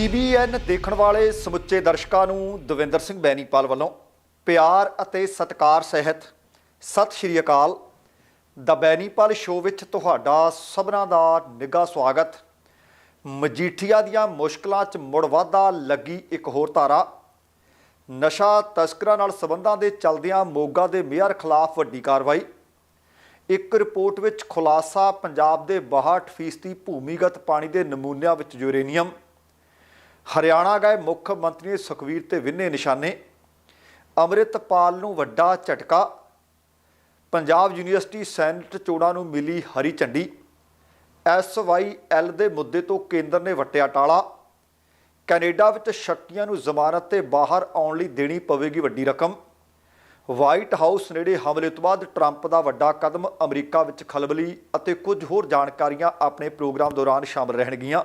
TVN ਦੇਖਣ ਵਾਲੇ ਸਮੁੱਚੇ ਦਰਸ਼ਕਾਂ ਨੂੰ ਦਵਿੰਦਰ ਸਿੰਘ ਬੈਨੀਪਾਲ ਵੱਲੋਂ ਪਿਆਰ ਅਤੇ ਸਤਿਕਾਰ ਸਹਿਤ ਸਤਿ ਸ਼੍ਰੀ ਅਕਾਲ। ਦਾ ਬੈਨੀਪਾਲ ਸ਼ੋਅ ਵਿੱਚ ਤੁਹਾਡਾ ਸਭਨਾਂ ਦਾ ਨਿੱਘਾ ਸਵਾਗਤ। ਮਜੀਠੀਆ ਦੀਆਂ ਮੁਸ਼ਕਲਾਂ 'ਚ ਮੁੜ ਵਾਧਾ ਲੱਗੀ ਇੱਕ ਹੋਰ ਧਾਰਾ। ਨਸ਼ਾ ਤਸਕਰਾਂ ਨਾਲ ਸਬੰਧਾਂ ਦੇ ਚਲਦਿਆਂ ਮੋਗਾ ਦੇ ਮੇਅਰ ਖਿਲਾਫ ਵੱਡੀ ਕਾਰਵਾਈ। ਇੱਕ ਰਿਪੋਰਟ ਵਿੱਚ ਖੁਲਾਸਾ ਪੰਜਾਬ ਦੇ 62% ਭੂਮੀਗਤ ਪਾਣੀ ਦੇ ਨਮੂਨਿਆਂ ਵਿੱਚ ਯੂਰੇਨੀਅਮ। ਹਰਿਆਣਾ ਗਏ ਮੁੱਖ ਮੰਤਰੀ ਸੁਖਵੀਰ ਤੇ ਵਿੰਨੇ ਨਿਸ਼ਾਨੇ। ਅੰਮ੍ਰਿਤਪਾਲ ਨੂੰ ਵੱਡਾ ਝਟਕਾ। ਪੰਜਾਬ ਯੂਨੀਵਰਸਿਟੀ ਸੈਨੇਟ ਚੋਣਾਂ ਨੂੰ ਮਿਲੀ ਹਰੀ ਝੰਡੀ। ਐਸਵਾਈਐਲ ਦੇ ਮੁੱਦੇ ਤੋਂ ਕੇਂਦਰ ਨੇ ਵਟਿਆ ਟਾਲਾ। ਕੈਨੇਡਾ ਵਿੱਚ ਸ਼ੱਕੀਆਂ ਨੂੰ ਜ਼ਮਾਨਤ ਤੇ ਬਾਹਰ ਆਉਣ ਲਈ ਦੇਣੀ ਪਵੇਗੀ ਵੱਡੀ ਰਕਮ। ਵਾਈਟ ਹਾਊਸ ਨੇੜੇ ਹਮਲੇ ਤੋਂ ਬਾਅਦ ਟਰੰਪ ਦਾ ਵੱਡਾ ਕਦਮ ਅਮਰੀਕਾ ਵਿੱਚ ਖਲਬਲੀ ਅਤੇ ਕੁਝ ਹੋਰ ਜਾਣਕਾਰੀਆਂ ਆਪਣੇ ਪ੍ਰੋਗਰਾਮ ਦੌਰਾਨ ਸ਼ਾਮਲ ਰਹਿਣਗੀਆਂ।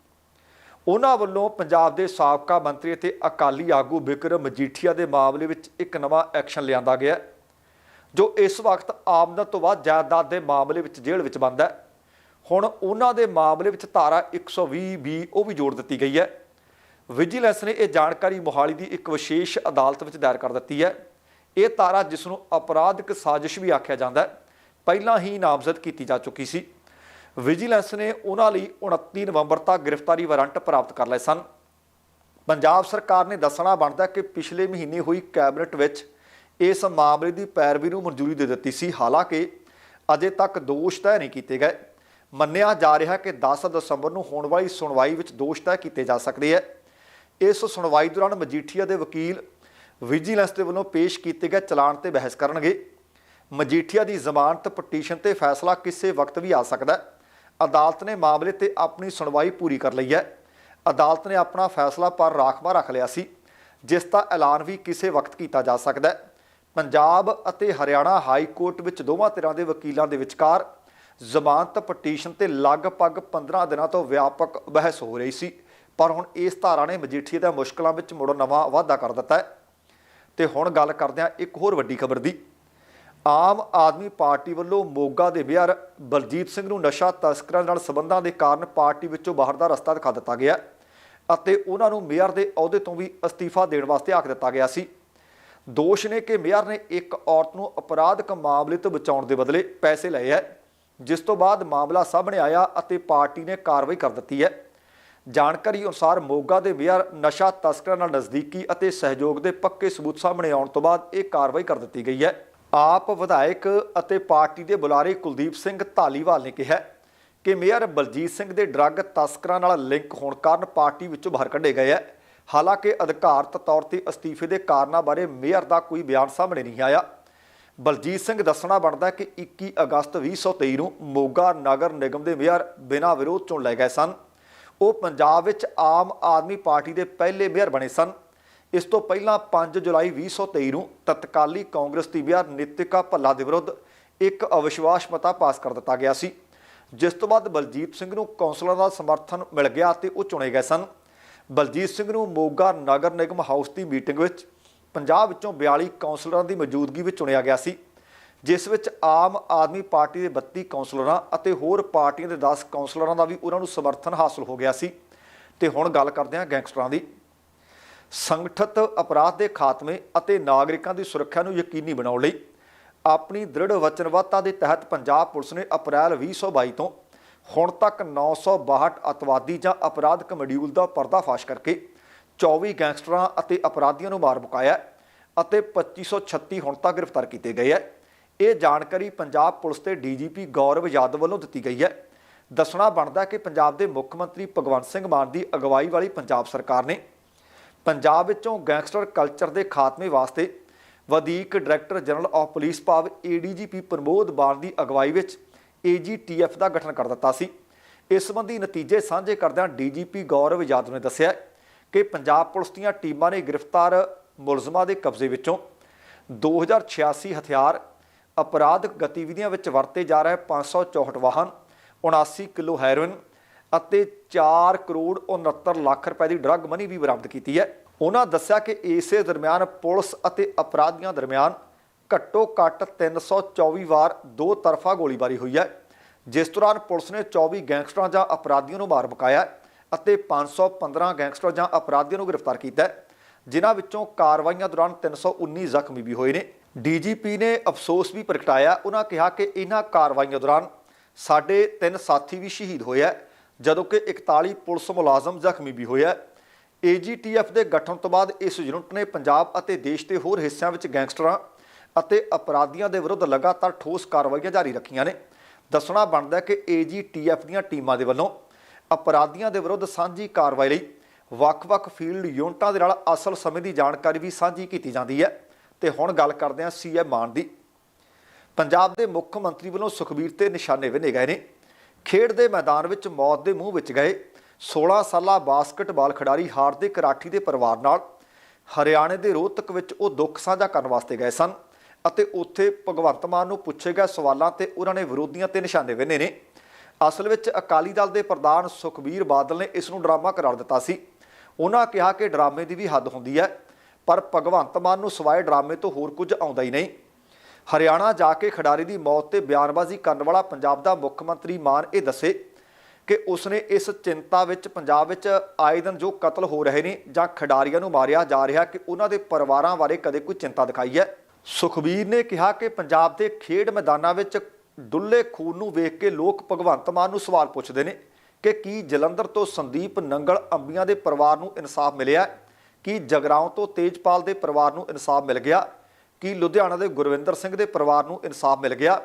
ਉਹਨਾਂ ਵੱਲੋਂ ਪੰਜਾਬ ਦੇ ਸਾਬਕਾ ਮੰਤਰੀ ਅਤੇ ਅਕਾਲੀ ਆਗੂ ਬਿਕਰਮ ਮਜੀਠੀਆ ਦੇ ਮਾਮਲੇ ਵਿੱਚ ਇੱਕ ਨਵਾਂ ਐਕਸ਼ਨ ਲਿਆਂਦਾ ਗਿਆ ਜੋ ਇਸ ਵਕਤ ਆਮਦਨ ਤੋਂ ਬਾਅਦ ਜਾਇਦਾਦ ਦੇ ਮਾਮਲੇ ਵਿੱਚ ਜੇਲ੍ਹ ਵਿੱਚ ਬੰਦ ਹੈ। ਹੁਣ ਉਹਨਾਂ ਦੇ ਮਾਮਲੇ ਵਿੱਚ ਧਾਰਾ 120 ਵੀ ਉਹ ਵੀ ਜੋੜ ਦਿੱਤੀ ਗਈ ਹੈ। ਵਿਜੀਲੈਂਸ ਨੇ ਇਹ ਜਾਣਕਾਰੀ ਮੋਹਾਲੀ ਦੀ ਇੱਕ ਵਿਸ਼ੇਸ਼ ਅਦਾਲਤ ਵਿੱਚ ਦਾਇਰ ਕਰ ਦਿੱਤੀ ਹੈ। ਇਹ ਧਾਰਾ ਜਿਸ ਨੂੰ ਅਪਰਾਧਿਕ ਸਾਜ਼ਿਸ਼ ਵੀ ਆਖਿਆ ਜਾਂਦਾ ਹੈ, ਪਹਿਲਾਂ ਹੀ ਨਾਮਜ਼ਦ ਕੀਤੀ ਜਾ ਚੁੱਕੀ ਸੀ। ਵਿਜੀਲੈਂਸ ਨੇ ਉਹਨਾਂ ਲਈ 29 ਨਵੰਬਰ ਤੱਕ ਗ੍ਰਿਫਤਾਰੀ ਵਾਰੰਟ ਪ੍ਰਾਪਤ ਕਰ ਲਏ ਸਨ। ਪੰਜਾਬ ਸਰਕਾਰ ਨੇ ਦੱਸਣਾ ਬਣਦਾ ਕਿ ਪਿਛਲੇ ਮਹੀਨੇ ਹੋਈ ਕੈਬਨਿਟ ਵਿੱਚ ਇਸ ਮਾਮਲੇ ਦੀ ਪੈਰਵੀ ਨੂੰ ਮਨਜ਼ੂਰੀ ਦੇ ਦਿੱਤੀ ਸੀ। ਹਾਲਾਂਕਿ, ਅਜੇ ਤੱਕ ਦੋਸ਼ ਤੈਅ ਨਹੀਂ ਕੀਤੇ ਗਏ। ਮੰਨਿਆ ਜਾ ਰਿਹਾ ਕਿ 10 ਦਸੰਬਰ ਨੂੰ ਹੋਣ ਵਾਲੀ ਸੁਣਵਾਈ ਵਿੱਚ ਦੋਸ਼ ਤੈਅ ਕੀਤੇ ਜਾ ਸਕਦੇ ਹੈ। ਇਸ ਸੁਣਵਾਈ ਦੌਰਾਨ ਮਜੀਠੀਆ ਦੇ ਵਕੀਲ ਵਿਜੀਲੈਂਸ ਦੇ ਵੱਲੋਂ ਪੇਸ਼ ਕੀਤੇ ਗਏ ਚਲਾਨ ਤੇ ਬਹਿਸ ਕਰਨਗੇ। ਮਜੀਠੀਆ ਦੀ ਜ਼ਮਾਨਤ ਪਟੀਸ਼ਨ ਤੇ ਫੈਸਲਾ ਕਿਸੇ ਵਕਤ ਵੀ ਆ ਸਕਦਾ ਹੈ। ਅਦਾਲਤ ਨੇ ਮਾਮਲੇ ਤੇ ਆਪਣੀ ਸੁਣਵਾਈ ਪੂਰੀ ਕਰ ਲਈ ਹੈ। ਅਦਾਲਤ ਨੇ ਆਪਣਾ ਫੈਸਲਾ ਪਰ ਰਾਖਵਾ ਰੱਖ ਲਿਆ ਸੀ, ਜਿਸ ਦਾ ਐਲਾਨ ਵੀ ਕਿਸੇ ਵਕਤ ਕੀਤਾ ਜਾ ਸਕਦਾ ਹੈ। ਪੰਜਾਬ ਅਤੇ ਹਰਿਆਣਾ ਹਾਈ ਕੋਰਟ ਵਿੱਚ ਦੋਵਾਂ ਧਿਰਾਂ ਦੇ ਵਕੀਲਾਂ ਦੇ ਵਿਚਕਾਰ ਜ਼ਮਾਨਤ ਪਟੀਸ਼ਨ ਤੇ ਲਗਭਗ 15 ਦਿਨਾਂ ਤੋਂ ਵਿਆਪਕ ਬਹਿਸ ਹੋ ਰਹੀ ਸੀ, ਪਰ ਹੁਣ ਇਸ ਧਾਰਾ ਨੇ ਮਜੀਠੀਏ ਦੀਆਂ ਮੁਸ਼ਕਲਾਂ ਵਿੱਚ ਮੁੜ ਨਵਾਂ ਵਾਧਾ ਕਰ ਦਿੱਤਾ ਹੈ। ਤੇ ਹੁਣ ਗੱਲ ਕਰਦੇ ਹਾਂ ਇੱਕ ਹੋਰ ਵੱਡੀ ਖਬਰ ਦੀ। ਆਮ ਆਦਮੀ ਪਾਰਟੀ ਵੱਲੋਂ ਮੋਗਾ ਦੇ ਮੇਅਰ ਬਲਜੀਤ ਸਿੰਘ ਨੂੰ ਨਸ਼ਾ ਤਸਕਰਾਂ ਨਾਲ ਸਬੰਧਾਂ ਦੇ ਕਾਰਨ ਪਾਰਟੀ ਵਿੱਚੋਂ ਬਾਹਰ ਦਾ ਰਸਤਾ ਦਿਖਾ ਦਿੱਤਾ ਗਿਆ ਅਤੇ ਉਹਨਾਂ ਨੂੰ ਮੇਅਰ ਦੇ ਅਹੁਦੇ ਤੋਂ ਵੀ ਅਸਤੀਫਾ ਦੇਣ ਵਾਸਤੇ ਆਖ ਦਿੱਤਾ ਗਿਆ ਸੀ। ਦੋਸ਼ ਨੇ ਕਿ ਮੇਅਰ ਨੇ ਇੱਕ ਔਰਤ ਨੂੰ ਅਪਰਾਧਕ ਮਾਮਲੇ ਤੋਂ ਬਚਾਉਣ ਦੇ ਬਦਲੇ ਪੈਸੇ ਲਏ ਹੈ, ਜਿਸ ਤੋਂ ਬਾਅਦ ਮਾਮਲਾ ਸਾਹਮਣੇ ਆਇਆ ਅਤੇ ਪਾਰਟੀ ਨੇ ਕਾਰਵਾਈ ਕਰ ਦਿੱਤੀ ਹੈ। ਜਾਣਕਾਰੀ ਅਨੁਸਾਰ ਮੋਗਾ ਦੇ ਮੇਅਰ ਨਸ਼ਾ ਤਸਕਰਾਂ ਨਾਲ ਨਜ਼ਦੀਕੀ ਅਤੇ ਸਹਿਯੋਗ ਦੇ ਪੱਕੇ ਸਬੂਤ ਸਾਹਮਣੇ ਆਉਣ ਤੋਂ ਬਾਅਦ ਇਹ ਕਾਰਵਾਈ ਕਰ ਦਿੱਤੀ ਗਈ ਹੈ। ਆਪ ਵਿਧਾਇਕ ਅਤੇ ਪਾਰਟੀ ਦੇ ਬੁਲਾਰੇ ਕੁਲਦੀਪ ਸਿੰਘ ਧਾਲੀਵਾਲ ਨੇ ਕਿਹਾ ਕਿ ਮੇਅਰ ਬਲਜੀਤ ਸਿੰਘ ਦੇ ਡਰੱਗ ਤਸਕਰਾਂ ਨਾਲ ਲਿੰਕ ਹੋਣ ਕਾਰਨ ਪਾਰਟੀ ਵਿੱਚੋਂ ਬਾਹਰ ਕੱਢੇ ਗਏ ਹੈ ਹਾਲਾਂਕਿ ਅਧਿਕਾਰਤ ਤੌਰ ਤੇ ਅਸਤੀਫੇ ਦੇ ਕਾਰਨਾਂ ਬਾਰੇ ਮੇਅਰ ਦਾ ਕੋਈ ਬਿਆਨ ਸਾਹਮਣੇ ਨਹੀਂ ਆਇਆ। ਬਲਜੀਤ ਸਿੰਘ ਦੱਸਣਾ ਬਣਦਾ ਕਿ 21 ਅਗਸਤ 2023 ਨੂੰ ਮੋਗਾ ਨਗਰ ਨਿਗਮ ਦੇ ਮੇਅਰ ਬਿਨਾਂ ਵਿਰੋਧ ਚੋਣ ਲਏ ਗਏ ਸਨ। ਉਹ ਪੰਜਾਬ ਵਿੱਚ ਆਮ ਆਦਮੀ ਪਾਰਟੀ ਦੇ ਪਹਿਲੇ ਮੇਅਰ ਬਣੇ ਸਨ। ਇਸ ਤੋਂ ਪਹਿਲਾਂ 5 ਜੁਲਾਈ 2023 ਨੂੰ ਤਤਕਾਲੀ ਕਾਂਗਰਸ ਦੀ ਮੇਅਰ ਨਿਤਿਕਾ ਭੱਲਾ ਦੇ ਵਿਰੁੱਧ ਇੱਕ ਅਵਿਸ਼ਵਾਸ ਮਤਾ ਪਾਸ ਕਰ ਦਿੱਤਾ ਗਿਆ ਸੀ। ਜਿਸ ਤੋਂ ਬਾਅਦ ਬਲਜੀਤ ਸਿੰਘ ਨੂੰ ਕੌਂਸਲਰ ਦਾ ਸਮਰਥਨ ਮਿਲ ਗਿਆ ਅਤੇ ਉਹ ਚੁਣੇ ਗਏ ਸਨ। ਬਲਜੀਤ ਸਿੰਘ ਨੂੰ ਮੋਗਾ ਨਗਰ ਨਿਗਮ ਹਾਊਸ ਦੀ ਮੀਟਿੰਗ ਵਿੱਚ ਪੰਜਾਬ ਵਿੱਚੋਂ 42 ਕੌਂਸਲਰਾਂ ਦੀ ਮੌਜੂਦਗੀ ਵਿੱਚ ਚੁਣਿਆ ਗਿਆ ਸੀ, ਜਿਸ ਵਿੱਚ ਆਮ ਆਦਮੀ ਪਾਰਟੀ ਦੇ 32 ਕੌਂਸਲਰਾਂ ਅਤੇ ਹੋਰ ਪਾਰਟੀਆਂ ਦੇ 10 ਕੌਂਸਲਰਾਂ ਦਾ ਵੀ ਉਹਨਾਂ ਨੂੰ ਸਮਰਥਨ ਹਾਸਲ ਹੋ ਗਿਆ ਸੀ। ਤੇ ਹੁਣ ਗੱਲ ਕਰਦੇ ਹਾਂ ਗੈਂਗਸਟਰਾਂ ਦੀ। ਸੰਗਠਿਤ ਅਪਰਾਧ ਦੇ ਖਾਤਮੇ ਅਤੇ ਨਾਗਰਿਕਾਂ ਦੀ ਸੁਰੱਖਿਆ ਨੂੰ ਯਕੀਨੀ ਬਣਾਉਣ ਲਈ ਆਪਣੀ ਦ੍ਰਿੜ ਵਚਨਬੱਧਤਾ ਦੇ ਤਹਿਤ ਪੰਜਾਬ ਪੁਲਿਸ ਨੇ ਅਪ੍ਰੈਲ 2022 ਤੋਂ ਹੁਣ ਤੱਕ 962 ਅਤਵਾਦੀ ਜਾਂ ਅਪਰਾਧਿਕ ਮੋਡਿਊਲ ਦਾ ਪਰਦਾਫਾਸ਼ ਕਰਕੇ 24 ਗੈਂਗਸਟਰਾਂ ਅਤੇ ਅਪਰਾਧੀਆਂ ਨੂੰ ਮਾਰ ਮੁਕਾਇਆ ਹੈ ਅਤੇ 2536 ਹੁਣ ਤੱਕ ਗ੍ਰਿਫਤਾਰ ਕੀਤੇ ਗਏ ਹੈ। ਇਹ ਜਾਣਕਾਰੀ ਪੰਜਾਬ ਪੁਲਿਸ ਦੇ ਡੀਜੀਪੀ ਗੌਰਵ ਯਾਦਵ ਵੱਲੋਂ ਦਿੱਤੀ ਗਈ ਹੈ। ਦੱਸਣਾ ਬਣਦਾ ਕਿ ਪੰਜਾਬ ਦੇ ਮੁੱਖ ਮੰਤਰੀ ਭਗਵੰਤ ਸਿੰਘ ਮਾਨ ਦੀ ਅਗਵਾਈ ਵਾਲੀ ਪੰਜਾਬ ਸਰਕਾਰ ਨੇ ਪੰਜਾਬ ਵਿੱਚੋਂ ਗੈਂਗਸਟਰ ਕਲਚਰ ਦੇ ਖਾਤਮੇ ਵਾਸਤੇ ਵਧੀਕ ਡਾਇਰੈਕਟਰ ਜਨਰਲ ਆਫ ਪੁਲਿਸ ਭਾਵ ਏਡੀਜੀਪੀ ਪ੍ਰਮੋਦ ਬਾਰ ਦੀ ਅਗਵਾਈ ਵਿੱਚ ਏਜੀਟੀਐਫ ਦਾ ਗਠਨ ਕਰ ਦਿੱਤਾ ਸੀ। ਇਸ ਸੰਬੰਧੀ ਨਤੀਜੇ ਸਾਂਝੇ ਕਰਦਿਆਂ ਡੀਜੀਪੀ ਗੌਰਵ ਯਾਦਵ ਨੇ ਦੱਸਿਆ ਕਿ ਪੰਜਾਬ ਪੁਲਿਸ ਦੀਆਂ ਟੀਮਾਂ ਨੇ ਗ੍ਰਿਫਤਾਰ ਮੁਲਜ਼ਮਾਂ ਦੇ ਕਬਜ਼ੇ ਵਿੱਚੋਂ 2086 ਹਥਿਆਰ, ਅਪਰਾਧਿਕ ਗਤੀਵਿਧੀਆਂ ਵਿੱਚ ਵਰਤੇ ਜਾ ਰਹੇ 564 ਵਾਹਨ 79 ਕਿਲੋ ਹੈਰੋਇਨ ਅਤੇ 4 ਕਰੋੜ 69 ਲੱਖ ਰੁਪਏ ਦੀ ਡਰੱਗ ਮਨੀ ਵੀ ਬਰਾਮਦ ਕੀਤੀ ਹੈ। ਉਹਨਾਂ ਦੱਸਿਆ ਕਿ ਇਸੇ ਦਰਮਿਆਨ ਪੁਲਿਸ ਅਤੇ ਅਪਰਾਧੀਆਂ ਦਰਮਿਆਨ ਘੱਟੋ ਘੱਟ 324 ਵਾਰ ਦੋ ਤਰਫਾ ਗੋਲੀਬਾਰੀ ਹੋਈ ਹੈ, ਜਿਸ ਦੌਰਾਨ ਪੁਲਿਸ ਨੇ 24 ਗੈਂਗਸਟਰਾਂ ਜਾਂ ਅਪਰਾਧੀਆਂ ਨੂੰ ਮਾਰ ਮੁਕਾਇਆ ਅਤੇ 515 ਗੈਂਗਸਟਰ ਜਾਂ ਅਪਰਾਧੀਆਂ ਨੂੰ ਗ੍ਰਿਫਤਾਰ ਕੀਤਾ ਜਿਨ੍ਹਾਂ ਵਿੱਚੋਂ ਕਾਰਵਾਈਆਂ ਦੌਰਾਨ 319 ਜ਼ਖਮੀ ਵੀ ਹੋਏ ਨੇ। ਡੀਜੀਪੀ ਨੇ ਅਫਸੋਸ ਵੀ ਪ੍ਰਗਟਾਇਆ। ਉਹਨਾਂ ਕਿਹਾ ਕਿ ਇਹਨਾਂ ਕਾਰਵਾਈਆਂ ਦੌਰਾਨ ਸਾਡੇ ਤਿੰਨ ਸਾਥੀ ਵੀ ਸ਼ਹੀਦ ਹੋਏ ਹੈ। ਜਦੋਂ ਕਿ 41 ਪੁਲਿਸ ਮੁਲਾਜ਼ਮ ਜ਼ਖਮੀ ਵੀ ਹੋਏ ਹੈ ਏਜੀਟੀਐਫ ਦੇ ਗਠਨ ਤੋਂ ਬਾਅਦ ਇਸ ਯੂਨਿਟ ਨੇ ਪੰਜਾਬ ਅਤੇ ਦੇਸ਼ ਦੇ ਹੋਰ ਹਿੱਸਿਆਂ ਵਿੱਚ ਗੈਂਗਸਟਰਾਂ ਅਤੇ ਅਪਰਾਧੀਆਂ ਦੇ ਵਿਰੁੱਧ ਲਗਾਤਾਰ ਠੋਸ ਕਾਰਵਾਈਆਂ ਜਾਰੀ ਰੱਖੀਆਂ ਨੇ। ਦੱਸਣਾ ਬਣਦਾ ਹੈ ਕਿ ਏਜੀਟੀਐਫ ਦੀਆਂ ਟੀਮਾਂ ਦੇ ਵੱਲੋਂ ਅਪਰਾਧੀਆਂ ਦੇ ਵਿਰੁੱਧ ਸਾਂਝੀ ਕਾਰਵਾਈ ਲਈ ਵੱਖ-ਵੱਖ ਫੀਲਡ ਯੂਨਿਟਾਂ ਦੇ ਨਾਲ ਅਸਲ ਸਮੇਂ ਦੀ ਜਾਣਕਾਰੀ ਵੀ ਸਾਂਝੀ ਕੀਤੀ ਜਾਂਦੀ ਹੈ। ਤੇ ਹੁਣ ਗੱਲ ਕਰਦੇ ਹਾਂ ਸੀਐਮ ਮਾਨ ਦੀ। ਪੰਜਾਬ ਦੇ ਮੁੱਖ ਮੰਤਰੀ ਵੱਲੋਂ ਸੁਖਬੀਰ ਤੇ ਨਿਸ਼ਾਨੇ ਵਿੰਨੇ ਗਏ ਨੇ। ਖੇਡ ਦੇ ਮੈਦਾਨ ਵਿੱਚ ਮੌਤ ਦੇ ਮੂੰਹ ਵਿੱਚ ਗਏ। 16 ਸਾਲਾ ਬਾਸਕਟਬਾਲ ਖਿਡਾਰੀ ਹਾਰਦਿਕ ਰਾਠੀ ਦੇ ਪਰਿਵਾਰ ਨਾਲ ਹਰਿਆਣੇ ਦੇ ਰੋਹਤਕ ਵਿੱਚ ਉਹ ਦੁੱਖ ਸਾਂਝਾ ਕਰਨ ਵਾਸਤੇ ਗਏ ਸਨ ਅਤੇ ਉੱਥੇ ਭਗਵੰਤ ਮਾਨ ਨੂੰ ਪੁੱਛੇ ਗਏ ਸਵਾਲਾਂ ਤੇ ਉਹਨਾਂ ਨੇ ਵਿਰੋਧੀਆਂ ਤੇ ਨਿਸ਼ਾਨੇ ਵਿੰਨੇ ਨੇ। ਅਸਲ ਵਿੱਚ ਅਕਾਲੀ ਦਲ ਦੇ ਪ੍ਰਧਾਨ ਸੁਖਬੀਰ ਬਾਦਲ ਨੇ ਇਸ ਨੂੰ ਡਰਾਮਾ ਕਰਾਰ ਦਿੱਤਾ ਸੀ। ਉਹਨਾਂ ਕਿਹਾ ਕਿ ਡਰਾਮੇ ਦੀ ਵੀ ਹੱਦ ਹੁੰਦੀ ਹੈ, ਪਰ ਭਗਵੰਤ ਮਾਨ ਨੂੰ ਸਵਾਏ ਡਰਾਮੇ ਤੋਂ ਹੋਰ ਕੁਝ ਆਉਂਦਾ ਹੀ ਨਹੀਂ। ਹਰਿਆਣਾ ਜਾ ਕੇ ਖਿਡਾਰੀ ਦੀ ਮੌਤ ਤੇ ਬਿਆਨਬਾਜ਼ੀ ਕਰਨ ਵਾਲਾ ਪੰਜਾਬ ਦਾ ਮੁੱਖ ਮੰਤਰੀ ਮਾਨ ਇਹ ਦੱਸੇ ਕਿ ਉਸਨੇ ਇਸ ਚਿੰਤਾ ਵਿੱਚ ਪੰਜਾਬ ਵਿੱਚ ਆਏ ਦਿਨ ਜੋ ਕਤਲ ਹੋ ਰਹੇ ਨੇ ਜਾਂ ਖਿਡਾਰੀਆਂ ਨੂੰ ਮਾਰਿਆ ਜਾ ਰਿਹਾ ਕਿ ਉਹਨਾਂ ਦੇ ਪਰਿਵਾਰਾਂ ਬਾਰੇ ਕਦੇ ਕੋਈ ਚਿੰਤਾ ਦਿਖਾਈ ਹੈ। ਸੁਖਬੀਰ ਨੇ ਕਿਹਾ ਕਿ ਪੰਜਾਬ ਦੇ ਖੇਡ ਮੈਦਾਨਾਂ ਵਿੱਚ ਡੁੱਲੇ ਖੂਨ ਨੂੰ ਵੇਖ ਕੇ ਲੋਕ ਭਗਵੰਤ ਮਾਨ ਨੂੰ ਸਵਾਲ ਪੁੱਛਦੇ ਨੇ ਕਿ ਕੀ ਜਲੰਧਰ ਤੋਂ ਸੰਦੀਪ ਨੰਗਲ ਅੰਬੀਆਂ ਦੇ ਪਰਿਵਾਰ ਨੂੰ ਇਨਸਾਫ ਮਿਲਿਆ ਕੀ ਜਗਰਾਉਂ ਤੋਂ ਤੇਜਪਾਲ ਦੇ ਪਰਿਵਾਰ ਨੂੰ ਇਨਸਾਫ ਮਿਲ ਗਿਆ? ਕੀ ਲੁਧਿਆਣਾ ਦੇ ਗੁਰਵਿੰਦਰ ਸਿੰਘ ਦੇ ਪਰਿਵਾਰ ਨੂੰ ਇਨਸਾਫ ਮਿਲ ਗਿਆ?